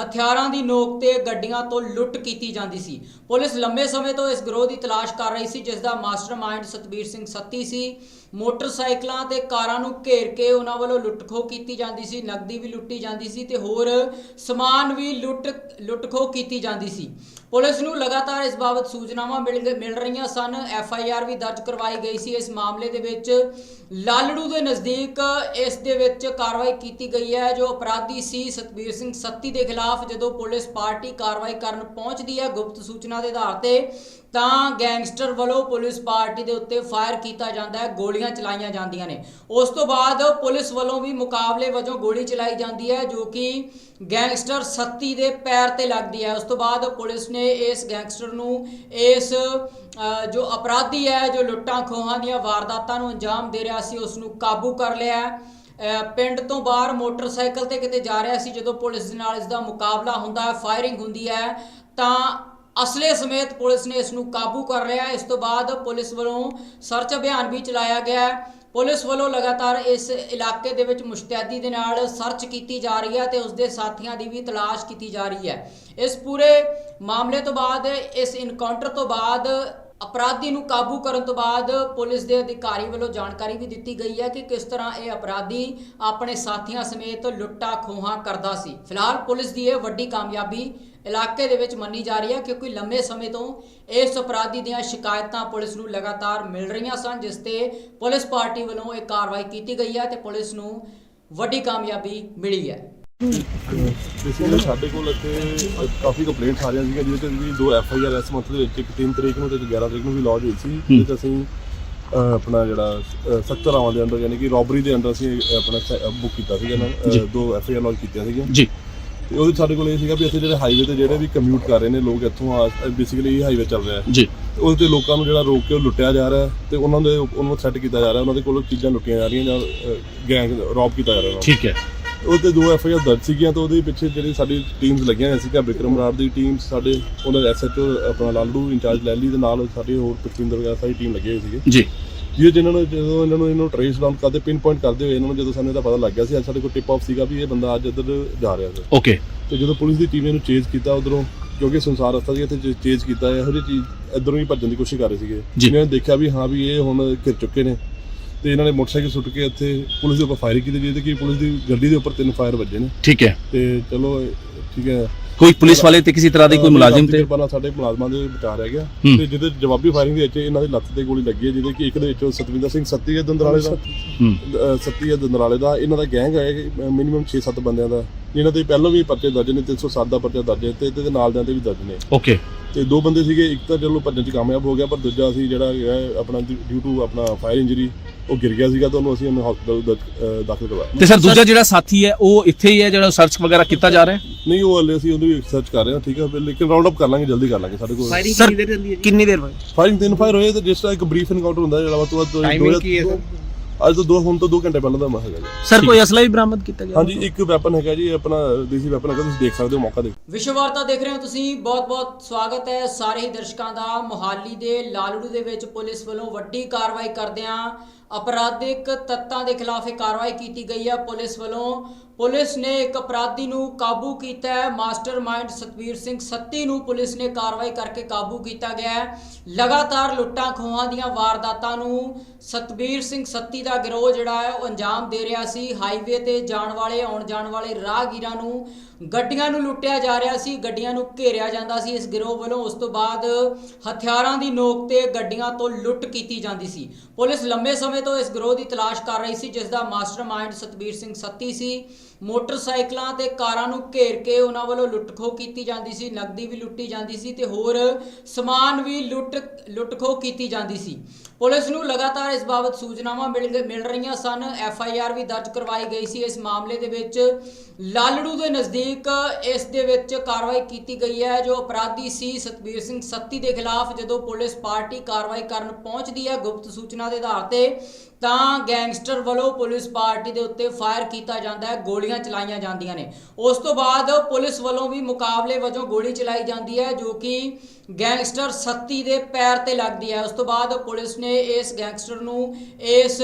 ਹਥਿਆਰਾਂ ਦੀ ਨੋਕ ਤੇ ਗੱਡੀਆਂ ਤੋਂ ਲੁੱਟ ਕੀਤੀ ਜਾਂਦੀ ਸੀ। ਪੁਲਿਸ ਲੰਬੇ ਸਮੇਂ ਤੋਂ ਇਸ ਗਿਰੋਹ ਦੀ ਤਲਾਸ਼ ਕਰ ਰਹੀ ਸੀ, ਜਿਸ ਦਾ ਮਾਸਟਰਮਾਈਂਡ ਸਤਬੀਰ ਸਿੰਘ ਸੱਤੀ ਸੀ। ਮੋਟਰਸਾਈਕਲਾਂ ਤੇ ਕਾਰਾਂ ਨੂੰ ਘੇਰ ਕੇ ਉਹਨਾਂ ਵੱਲੋਂ ਲੁੱਟਖੋ ਕੀਤੀ ਜਾਂਦੀ ਸੀ, ਨਕਦੀ ਵੀ ਲੁੱਟੀ ਜਾਂਦੀ ਸੀ ਤੇ ਹੋਰ ਸਮਾਨ ਵੀ ਲੁੱਟ, ਲੁੱਟਖੋ ਕੀਤੀ ਜਾਂਦੀ ਸੀ। ਪੁਲਿਸ ਨੂੰ ਲਗਾਤਾਰ ਇਸ ਬਾਬਤ ਸੂਚਨਾਵਾਂ ਮਿਲ ਮਿਲ ਰਹੀਆਂ ਸਨ। ਐਫ ਆਈ ਆਰ ਵੀ ਦਰਜ ਕਰਵਾਈ ਗਈ ਸੀ। ਇਸ ਮਾਮਲੇ ਦੇ ਵਿੱਚ ਲਾਲੜੂ ਦੇ ਨਜ਼ਦੀਕ ਇਸ ਦੇ ਵਿੱਚ ਕਾਰਵਾਈ ਕੀਤੀ ਗਈ ਹੈ, ਜੋ ਅਪਰਾਧੀ ਸੀ ਸਤਬੀਰ ਸਿੰਘ ਸੱਤੀ ਦੇ ਖਿਲਾਫ, ਜਦੋਂ ਪੁਲਿਸ ਪਾਰਟੀ ਕਾਰਵਾਈ ਕਰਨ ਪਹੁੰਚਦੀ ਹੈ, ਗੁਪਤ ਸੂਚਨਾ ਦੇ ਆਧਾਰ ਤੇ ਤਾਂ ਗੈਂਗਸਟਰ ਵੱਲੋਂ ਪੁਲਿਸ ਪਾਰਟੀ ਦੇ ਉੱਤੇ ਫਾਇਰ ਕੀਤਾ ਜਾਂਦਾ ਹੈ, ਗੋਲੀਆਂ ਚਲਾਈਆਂ ਜਾਂਦੀਆਂ ਨੇ। ਉਸ ਤੋਂ ਬਾਅਦ ਪੁਲਿਸ ਵੱਲੋਂ ਵੀ ਮੁਕਾਬਲੇ ਵਜੋਂ ਗੋਲੀ ਚਲਾਈ ਜਾਂਦੀ ਹੈ, ਜੋ ਕਿ ਗੈਂਗਸਟਰ ਸੱਤੀ ਦੇ ਪੈਰ ਤੇ ਲੱਗਦੀ ਹੈ। ਉਸ ਤੋਂ ਬਾਅਦ ਪੁਲਿਸ ਨੇ ਇਸ ਗੈਂਗਸਟਰ ਨੂੰ ਇਸ ਜੋ ਅਪਰਾਧੀ ਹੈ, ਜੋ ਲੁੱਟਾਂ ਖੋਹਾਂ ਦੀਆਂ ਵਾਰਦਾਤਾਂ ਨੂੰ ਅੰਜਾਮ ਦੇ ਰਿਹਾ ਸੀ, ਉਸ ਨੂੰ ਕਾਬੂ ਕਰ ਲਿਆ ਹੈ। ਪਿੰਡ ਤੋਂ ਬਾਹਰ ਮੋਟਰਸਾਈਕਲ ਤੇ ਕਿਤੇ ਜਾ ਰਿਹਾ ਸੀ, ਜਦੋਂ ਪੁਲਿਸ ਦੇ ਨਾਲ ਇਸ ਦਾ ਮੁਕਾਬਲਾ ਹੁੰਦਾ ਹੈ, ਫਾਇਰਿੰਗ ਹੁੰਦੀ ਹੈ, ਤਾਂ ਅਸਲੇ ਸਮੇਤ ਪੁਲਿਸ ਨੇ ਇਸ ਨੂੰ ਕਾਬੂ ਕਰ ਲਿਆ। ਇਸ ਤੋਂ ਬਾਅਦ ਪੁਲਿਸ ਵੱਲੋਂ ਸਰਚ ਅਭਿਆਨ ਵੀ ਚਲਾਇਆ ਗਿਆ ਪੁਲਿਸ ਵੱਲੋਂ ਲਗਾਤਾਰ ਇਸ ਇਲਾਕੇ ਦੇ ਵਿੱਚ ਮੁਸ਼ਤੈਦੀ ਦੇ ਨਾਲ ਸਰਚ ਕੀਤੀ ਜਾ ਰਹੀ ਹੈ ਤੇ ਉਸ ਦੇ ਸਾਥੀਆਂ ਦੀ ਵੀ ਤਲਾਸ਼ ਕੀਤੀ ਜਾ ਰਹੀ ਹੈ। ਇਸ ਪੂਰੇ ਮਾਮਲੇ ਤੋਂ ਬਾਅਦ, ਇਸ ਇਨਕਾਊਂਟਰ ਤੋਂ ਬਾਅਦ, ਅਪਰਾਧੀ ਨੂੰ ਕਾਬੂ ਕਰਨ ਤੋਂ ਬਾਅਦ ਪੁਲਿਸ ਦੇ ਅਧਿਕਾਰੀ ਵੱਲੋਂ ਜਾਣਕਾਰੀ ਵੀ ਦਿੱਤੀ ਗਈ ਹੈ ਕਿ ਕਿਸ ਤਰ੍ਹਾਂ ਇਹ ਅਪਰਾਧੀ ਆਪਣੇ ਸਾਥੀਆਂ ਸਮੇਤ ਲੁੱਟਾਂ ਖੋਹਾਂ ਕਰਦਾ ਸੀ। ਫਿਲਹਾਲ ਪੁਲਿਸ ਦੀ ਇਹ ਵੱਡੀ ਕਾਮਯਾਬੀ ਇਲਾਕੇ ਦੇ ਵਿੱਚ ਮੰਨੀ ਜਾ ਰਹੀ ਹੈ ਕਿਉਂਕਿ ਲੰਮੇ ਸਮੇਂ ਤੋਂ ਇਸ ਅਪਰਾਧੀ ਦੀਆਂ ਸ਼ਿਕਾਇਤਾਂ ਪੁਲਿਸ ਨੂੰ ਲਗਾਤਾਰ ਮਿਲ ਰਹੀਆਂ ਸਨ ਜਿਸ ਤੇ ਪੁਲਿਸ ਪਾਰਟੀ ਵੱਲੋਂ ਇਹ ਕਾਰਵਾਈ ਕੀਤੀ ਗਈ ਹੈ ਤੇ ਪੁਲਿਸ ਨੂੰ ਵੱਡੀ ਕਾਮਯਾਬੀ ਮਿਲੀ ਹੈ। ਬੇਸਿਕਲੀ ਸਾਡੇ ਕੋਲ ਇੱਥੇ ਕਾਫੀ ਕੰਪਲੇਂਟਸ ਆ ਰਹੀਆਂ ਸੀਗੀਆਂ ਜਿਹਦੇ ਤੇ ਵੀ ਦੋ ਐਫ ਆਈ ਆਰ ਇਸ ਮੰਥ ਦੇ ਵਿੱਚ ਇੱਕ 3 ਤਰੀਕ ਨੂੰ ਤੇ ਇੱਕ 11 ਤਰੀਕ ਨੂੰ ਵੀ ਲੌਜ ਹੋਈ ਸੀ। ਤੇ ਅਸੀਂ ਆਪਣਾ ਜਿਹੜਾ ਸਖਤ ਧਾਰਾਵਾਂ ਦੇ ਅੰਦਰ ਯਾਨੀ ਕਿ ਰੋਬਰੀ ਦੇ ਅੰਦਰ ਅਸੀਂ ਆਪਣਾ ਬੁੱਕ ਕੀਤਾ ਸੀਗਾ ਨਾ। ਦੋ ਐਫ ਆਈ ਆਰ ਲੌਜ ਕੀਤੀਆਂ ਸੀਗੀਆਂ। ਜੀ। ਤੇ ਉਹਦੇ ਸਾਡੇ ਕੋਲ ਇਹ ਸੀਗਾ ਵੀ ਅਸੀਂ ਜਿਹੜੇ ਹਾਈਵੇ ਤੇ ਜਿਹੜੇ ਵੀ ਕਮਿਊਟ ਕਰ ਰਹੇ ਨੇ ਲੋਕ ਇੱਥੋਂ ਆ ਬੇਸਿਕਲੀ ਇਹ ਹਾਈਵੇ ਚੱਲ ਰਿਹਾ ਹੈ। ਜੀ। ਉਹਦੇ ਤੇ ਲੋਕਾਂ ਨੂੰ ਜਿਹੜਾ ਰੋਕ ਕੇ ਉਹ ਲੁੱਟਿਆ ਜਾ ਰਿਹਾ ਤੇ ਉਹਨਾਂ ਦੇ ਉਹਨਾਂ ਨੂੰ ਸੈੱਟ ਕੀਤਾ ਜਾ ਰਿਹਾ ਉਹਨਾਂ ਦੇ ਕੋਲੋਂ ਚੀਜ਼ਾਂ ਲੁੱਟੀਆਂ ਜਾ ਰਹੀਆਂ ਜਾਂ ਗੈਂਗ ਰੌਬ ਕੀਤਾ ਜਾ ਰਿਹਾ ਠੀਕ ਹੈ। ਉਹ ਤੇ ਦੋ ਐਫ ਆਈ ਆਰ ਦਰਜ ਸੀਗੀਆਂ ਤੇ ਉਹਦੇ ਪਿੱਛੇ ਜਿਹੜੀ ਸਾਡੀ ਟੀਮਸ ਲੱਗੀਆਂ ਹੋਈਆਂ ਸੀਗਾ ਵਿਕਰਮ ਰਾੜ ਦੀ ਟੀਮ ਸਾਡੇ ਉਹਨਾਂ ਦੇ ਐਸਐਚਓ ਆਪਣਾ ਲਾਲੂ ਇੰਚਾਰਜ ਲੈਲੀ ਦੇ ਨਾਲ ਸਾਡੇ ਹੋਰ ਪੁਸ਼ਪਿੰਦਰ ਵਗੈਰਾ ਸਾਰੀ ਟੀਮ ਲੱਗੇ ਹੋਏ ਸੀਗੇ। ਜੀ। ਜਿਹਦੇ ਜਿਹਨਾਂ ਨੂੰ ਜਦੋਂ ਇਹਨਾਂ ਨੂੰ ਇਹਨੂੰ ਟ੍ਰੇਸ ਡਾਊਨ ਕਰਦੇ ਪਿਨ ਪੁਆਇੰਟ ਕਰਦੇ ਹੋਏ ਇਹਨਾਂ ਨੂੰ ਜਦੋਂ ਸਾਨੂੰ ਇਹਦਾ ਪਤਾ ਲੱਗ ਗਿਆ ਸੀ ਅੱਜ ਸਾਡੇ ਕੋਲ ਟਿਪ ਆਫ ਸੀਗਾ ਵੀ ਇਹ ਬੰਦਾ ਅੱਜ ਇੱਧਰ ਜਾ ਰਿਹਾ ਸੀ। ਓਕੇ ਤੇ ਜਦੋਂ ਪੁਲਿਸ ਦੀ ਟੀਮ ਇਹਨੂੰ ਚੇਜ਼ ਕੀਤਾ ਉਧਰੋਂ ਕਿਉਂਕਿ ਸੰਸਾਰ ਰਸਤਾ ਸੀ ਇੱਥੇ ਚੇਜ਼ ਕੀਤਾ ਇਹੋ ਜਿਹੀ ਚੀਜ਼ ਇਧਰੋਂ ਹੀ ਭੱਜਣ ਦੀ ਕੋਸ਼ਿਸ਼ ਕਰ ਰਹੇ ਸੀਗੇ। ਇਹਨਾਂ ਨੇ ਦੇਖਿਆ ਵੀ ਹਾਂ ਵੀ ਇਹ ਹੁਣ ਘਿਰ ਚੁੱਕੇ ਨੇ। ਤੇ ਇਹਨਾਂ ਨੇ ਮੋਟਰਸਾਈਕਲ ਸੁੱਟ ਕੇ ਇੱਥੇ ਪੁਲਿਸ ਦੇ ਉੱਪਰ ਫਾਇਰ ਕੀਤੀ ਜਿਹਦੇ ਕਿ ਪੁਲਿਸ ਦੀ ਗੱਡੀ ਦੇ ਉੱਪਰ ਤਿੰਨ ਫਾਇਰ ਵੱਜੇ ਨੇ। ਠੀਕ ਹੈ। ਤੇ ਚਲੋ ਇਹ ਠੀਕ ਹੈ। ਕੋਈ ਪੁਲਿਸ ਵਾਲੇ ਤੇ ਕਿਸੇ ਤਰ੍ਹਾਂ ਦੀ ਕੋਈ ਮੁਲਾਜ਼ਮ ਤੇ? ਕਿਰਪਾ ਨਾਲ ਸਾਡੇ ਮੁਲਾਜ਼ਮਾਂ ਦੇ ਬਚਾ ਰਹਿ ਗਿਆ। ਹੂੰ। ਤੇ ਜਿਹਦੇ ਜਵਾਬੀ ਫਾਇਰਿੰਗ ਦੇ ਵਿੱਚ ਇਹਨਾਂ ਦੀ ਲੱਤ ਤੇ ਗੋਲੀ ਲੱਗੀ ਹੈ ਜਿਹਦੇ ਕਿ ਇੱਕ ਦੇ ਵਿੱਚ ਸਤਵਿੰਦਰ ਸਿੰਘ ਸੱਤੀ ਦੰਦਰਾਲੇ ਦਾ। ਅਹ ਸੱਤੀ ਦੰਦਰਾਲੇ ਦਾ। ਇਹਨਾਂ ਦਾ ਗੈਂਗ ਹੈ ਮਿਨੀਮਮ 6-7 ਬੰਦਿਆਂ ਦਾ। ਜਿਨ੍ਹਾਂ ਦੇ ਪਹਿਲਾਂ ਵੀ ਪਰਚੇ ਦਰਜ ਨੇ 307 ਦਾ ਪਰਚਾ ਦਰਜ ਹੈ ਤੇ ਇਹਦੇ ਨਾਲ ਦਿਆਂ ਤੇ ਵੀ ਦਰਜ ਨੇ। ਓਕੇ ਤੇ ਦੋ ਬੰਦੇ ਸੀਗੇ ਇੱਕ ਤਾਂ ਚਲੋ ਭੱਜਣ 'ਚ ਕਾਮਯਾਬ ਹੋ ਗਿਆ ਪਰ ਦੂਜਾ ਸੀ ਜਿਹੜਾ ਹੈ ਆਪਣਾ ਡਿਊ ਟੂ ਆਪਣਾ ਫਾਇਰ ਇੰਜਰੀ ਉਹ ਗਿਰ ਗਿਆ ਸੀਗਾ ਤਾਂ ਉਹਨੂੰ ਅਸੀਂ ਹਸਪਤਾਲ ਦਾਖਲ ਕਰਵਾਇਆ। ਤੇ ਸਰ ਦੂਜਾ ਜਿਹੜਾ ਸਾਥੀ ਹੈ ਉਹ ਇੱਥੇ ਹੀ ਹੈ ਜਿਹੜਾ ਸਰਚ ਵਗੈਰਾ ਕੀਤਾ ਜਾ ਰਿਹਾ ਹੈ? ਨਹੀਂ ਉਹ ਹਲੇ ਅਸੀਂ ਉਹਨੂੰ ਵੀ ਸਰਚ ਕਰ ਰਹੇ ਹਾਂ ਠੀਕ ਹੈ ਫਿਰ ਲੇਕਿਨ ਰਾਉਂਡ ਅਪ ਕਰ ਲਾਂਗੇ ਜਲਦੀ ਕਰ ਲਾਂਗੇ ਸਾਡੇ ਕੋਲ। ਫਾਇਰਿੰਗ ਕਿੰਨੀ ਦੇਰ ਚੱਲੀ ਹੈ ਜੀ? ਕਿੰਨੀ ਦੇਰ ਬਾਅਦ ਫਾਇਰਿੰਗ ਤਿੰਨ ਫਾਇਰ ਹੋਏ ਤੇ ਜਿਸ ਤਰ੍ਹਾਂ ਇੱਕ ਬਰੀਫ ਐਨਕਾਊਂਟਰ ਹੁੰਦਾ ਜਿਹੜਾ ਵੱਧ ਤੋਂ ਵੱਧ ਦੋ- Timing ਦੋ- ਕੀ ਹੈ ਸਰ? ਅੱਜ ਤੋਂ ਦੋ ਹੁਣ ਤੋਂ 2 ਘੰਟੇ ਪਹਿਲਾਂ ਦਾ ਮੈਂ ਹੈਗਾ ਜੀ। ਸਰ ਕੋਈ ਅਸਲਾ ਵੀ ਬਰਾਮਦ ਕੀਤਾ ਗਿਆ? ਹਾਂਜੀ ਇੱਕ ਵੈਪਨ ਹੈਗਾ ਜੀ ਆਪਣਾ ਦੇਸੀ ਵੈਪਨ ਹੈਗਾ ਤੁਸੀਂ ਦੇਖ ਸਕਦੇ ਹੋ ਮੌਕਾ ਦੇਖ। ਵਿਸ਼ਵ ਵਾਰਤਾ ਦੇਖ ਰਹੇ ਹੋ ਤੁਸੀਂ ਬਹੁਤ-ਬਹੁਤ ਸਵਾਗਤ ਹੈ ਸਾਰੇ ਹੀ ਦਰਸ਼ਕਾਂ ਦਾ। ਮੁਹਾਲੀ ਦੇ ਲਾਲੜੂ ਦੇ ਵਿੱਚ ਪੁਲਿਸ ਵੱਲੋਂ ਵੱਡੀ ਕਾਰਵਾਈ ਕਰਦਿਆਂ ਅਪਰਾਧਿਕ ਤੱਤਾਂ ਦੇ ਖਿਲਾਫ ਇਹ ਕਾਰਵਾਈ ਕੀਤੀ ਗਈ ਹੈ। ਪੁਲਿਸ ਵੱਲੋਂ ਪੁਲਿਸ ਨੇ ਇੱਕ ਅਪਰਾਧੀ ਨੂੰ ਕਾਬੂ ਕੀਤਾ ਹੈ। ਮਾਸਟਰਮਾਈਂਡ ਸਤਵੀਰ ਸਿੰਘ ਸੱਤੀ ਨੂੰ ਪੁਲਿਸ ਨੇ ਕਾਰਵਾਈ ਕਰਕੇ ਕਾਬੂ ਕੀਤਾ ਗਿਆ ਹੈ। ਲਗਾਤਾਰ ਲੁੱਟਾਂ ਖੋਹਾਂ ਦੀਆਂ ਵਾਰਦਾਤਾਂ ਨੂੰ ਸਤਵੀਰ ਸਿੰਘ ਸੱਤੀ ਦਾ ਗਿਰੋਹ ਜਿਹੜਾ ਹੈ, ਉਹ ਅੰਜਾਮ ਦੇ ਰਿਹਾ ਸੀ। ਹਾਈਵੇ ਤੇ ਜਾਣ ਵਾਲੇ, ਆਉਣ ਜਾਣ ਵਾਲੇ ਰਾਹਗੀਰਾਂ ਨੂੰ ਗੱਡੀਆਂ ਨੂੰ ਲੁੱਟਿਆ ਜਾ ਰਿਹਾ ਸੀ। ਗੱਡੀਆਂ ਨੂੰ ਘੇਰਿਆ ਜਾਂਦਾ ਸੀ। ਇਸ ਗਿਰੋਹ ਵੱਲੋਂ ਉਸ ਤੋਂ ਬਾਅਦ ਹਥਿਆਰਾਂ ਦੀ ਨੋਕ ਤੇ ਗੱਡੀਆਂ ਤੋਂ ਲੁੱਟ ਕੀਤੀ ਜਾਂਦੀ ਸੀ। ਪੁਲਿਸ ਲੰਬੇ ਸਮੇਂ ਤੋਂ ਇਸ ਗਿਰੋਹ ਦੀ ਤਲਾਸ਼ ਕਰ ਰਹੀ ਸੀ, ਜਿਸ ਦਾ ਮਾਸਟਰਮਾਈਂਡ ਸਤਬੀਰ ਸਿੰਘ ਸੱਤੀ ਸੀ। ਮੋਟਰਸਾਈਕਲਾਂ ਤੇ ਕਾਰਾਂ ਨੂੰ ਘੇਰ ਕੇ ਉਹਨਾਂ ਵੱਲੋਂ ਲੁੱਟਖੋ ਕੀਤੀ ਜਾਂਦੀ ਸੀ, ਨਕਦੀ ਵੀ ਲੁੱਟੀ ਜਾਂਦੀ ਸੀ ਤੇ ਹੋਰ ਸਮਾਨ ਵੀ ਲੁੱਟ, ਲੁੱਟਖੋ ਕੀਤੀ ਜਾਂਦੀ ਸੀ। ਪੁਲਿਸ ਨੂੰ ਲਗਾਤਾਰ ਇਸ ਬਾਬਤ ਸੂਚਨਾਵਾਂ ਮਿਲ ਮਿਲ ਰਹੀਆਂ ਸਨ। ਐਫ ਆਈ ਆਰ ਵੀ ਦਰਜ ਕਰਵਾਈ ਗਈ ਸੀ। ਇਸ ਮਾਮਲੇ ਦੇ ਵਿੱਚ ਲਾਲੜੂ ਦੇ ਨਜ਼ਦੀਕ ਇਸ ਦੇ ਵਿੱਚ ਕਾਰਵਾਈ ਕੀਤੀ ਗਈ ਹੈ, ਜੋ ਅਪਰਾਧੀ ਸੀ ਸਤਬੀਰ ਸਿੰਘ ਸੱਤੀ ਦੇ ਖਿਲਾਫ, ਜਦੋਂ ਪੁਲਿਸ ਪਾਰਟੀ ਕਾਰਵਾਈ ਕਰਨ ਪਹੁੰਚਦੀ ਹੈ, ਗੁਪਤ ਸੂਚਨਾ ਦੇ ਆਧਾਰ ਤੇ ਤਾਂ ਗੈਂਗਸਟਰ ਵੱਲੋਂ ਪੁਲਿਸ ਪਾਰਟੀ ਦੇ ਉੱਤੇ ਫਾਇਰ ਕੀਤਾ ਜਾਂਦਾ ਹੈ, ਗੋਲੀਆਂ ਚਲਾਈਆਂ ਜਾਂਦੀਆਂ ਨੇ। ਉਸ ਤੋਂ ਬਾਅਦ ਪੁਲਿਸ ਵੱਲੋਂ ਵੀ ਮੁਕਾਬਲੇ ਵਜੋਂ ਗੋਲੀ ਚਲਾਈ ਜਾਂਦੀ ਹੈ, ਜੋ ਕਿ ਗੈਂਗਸਟਰ ਸੱਤੀ ਦੇ ਪੈਰ ਤੇ ਲੱਗਦੀ ਹੈ। ਉਸ ਤੋਂ ਬਾਅਦ ਪੁਲਿਸ ਨੇ ਇਸ ਗੈਂਗਸਟਰ ਨੂੰ ਇਸ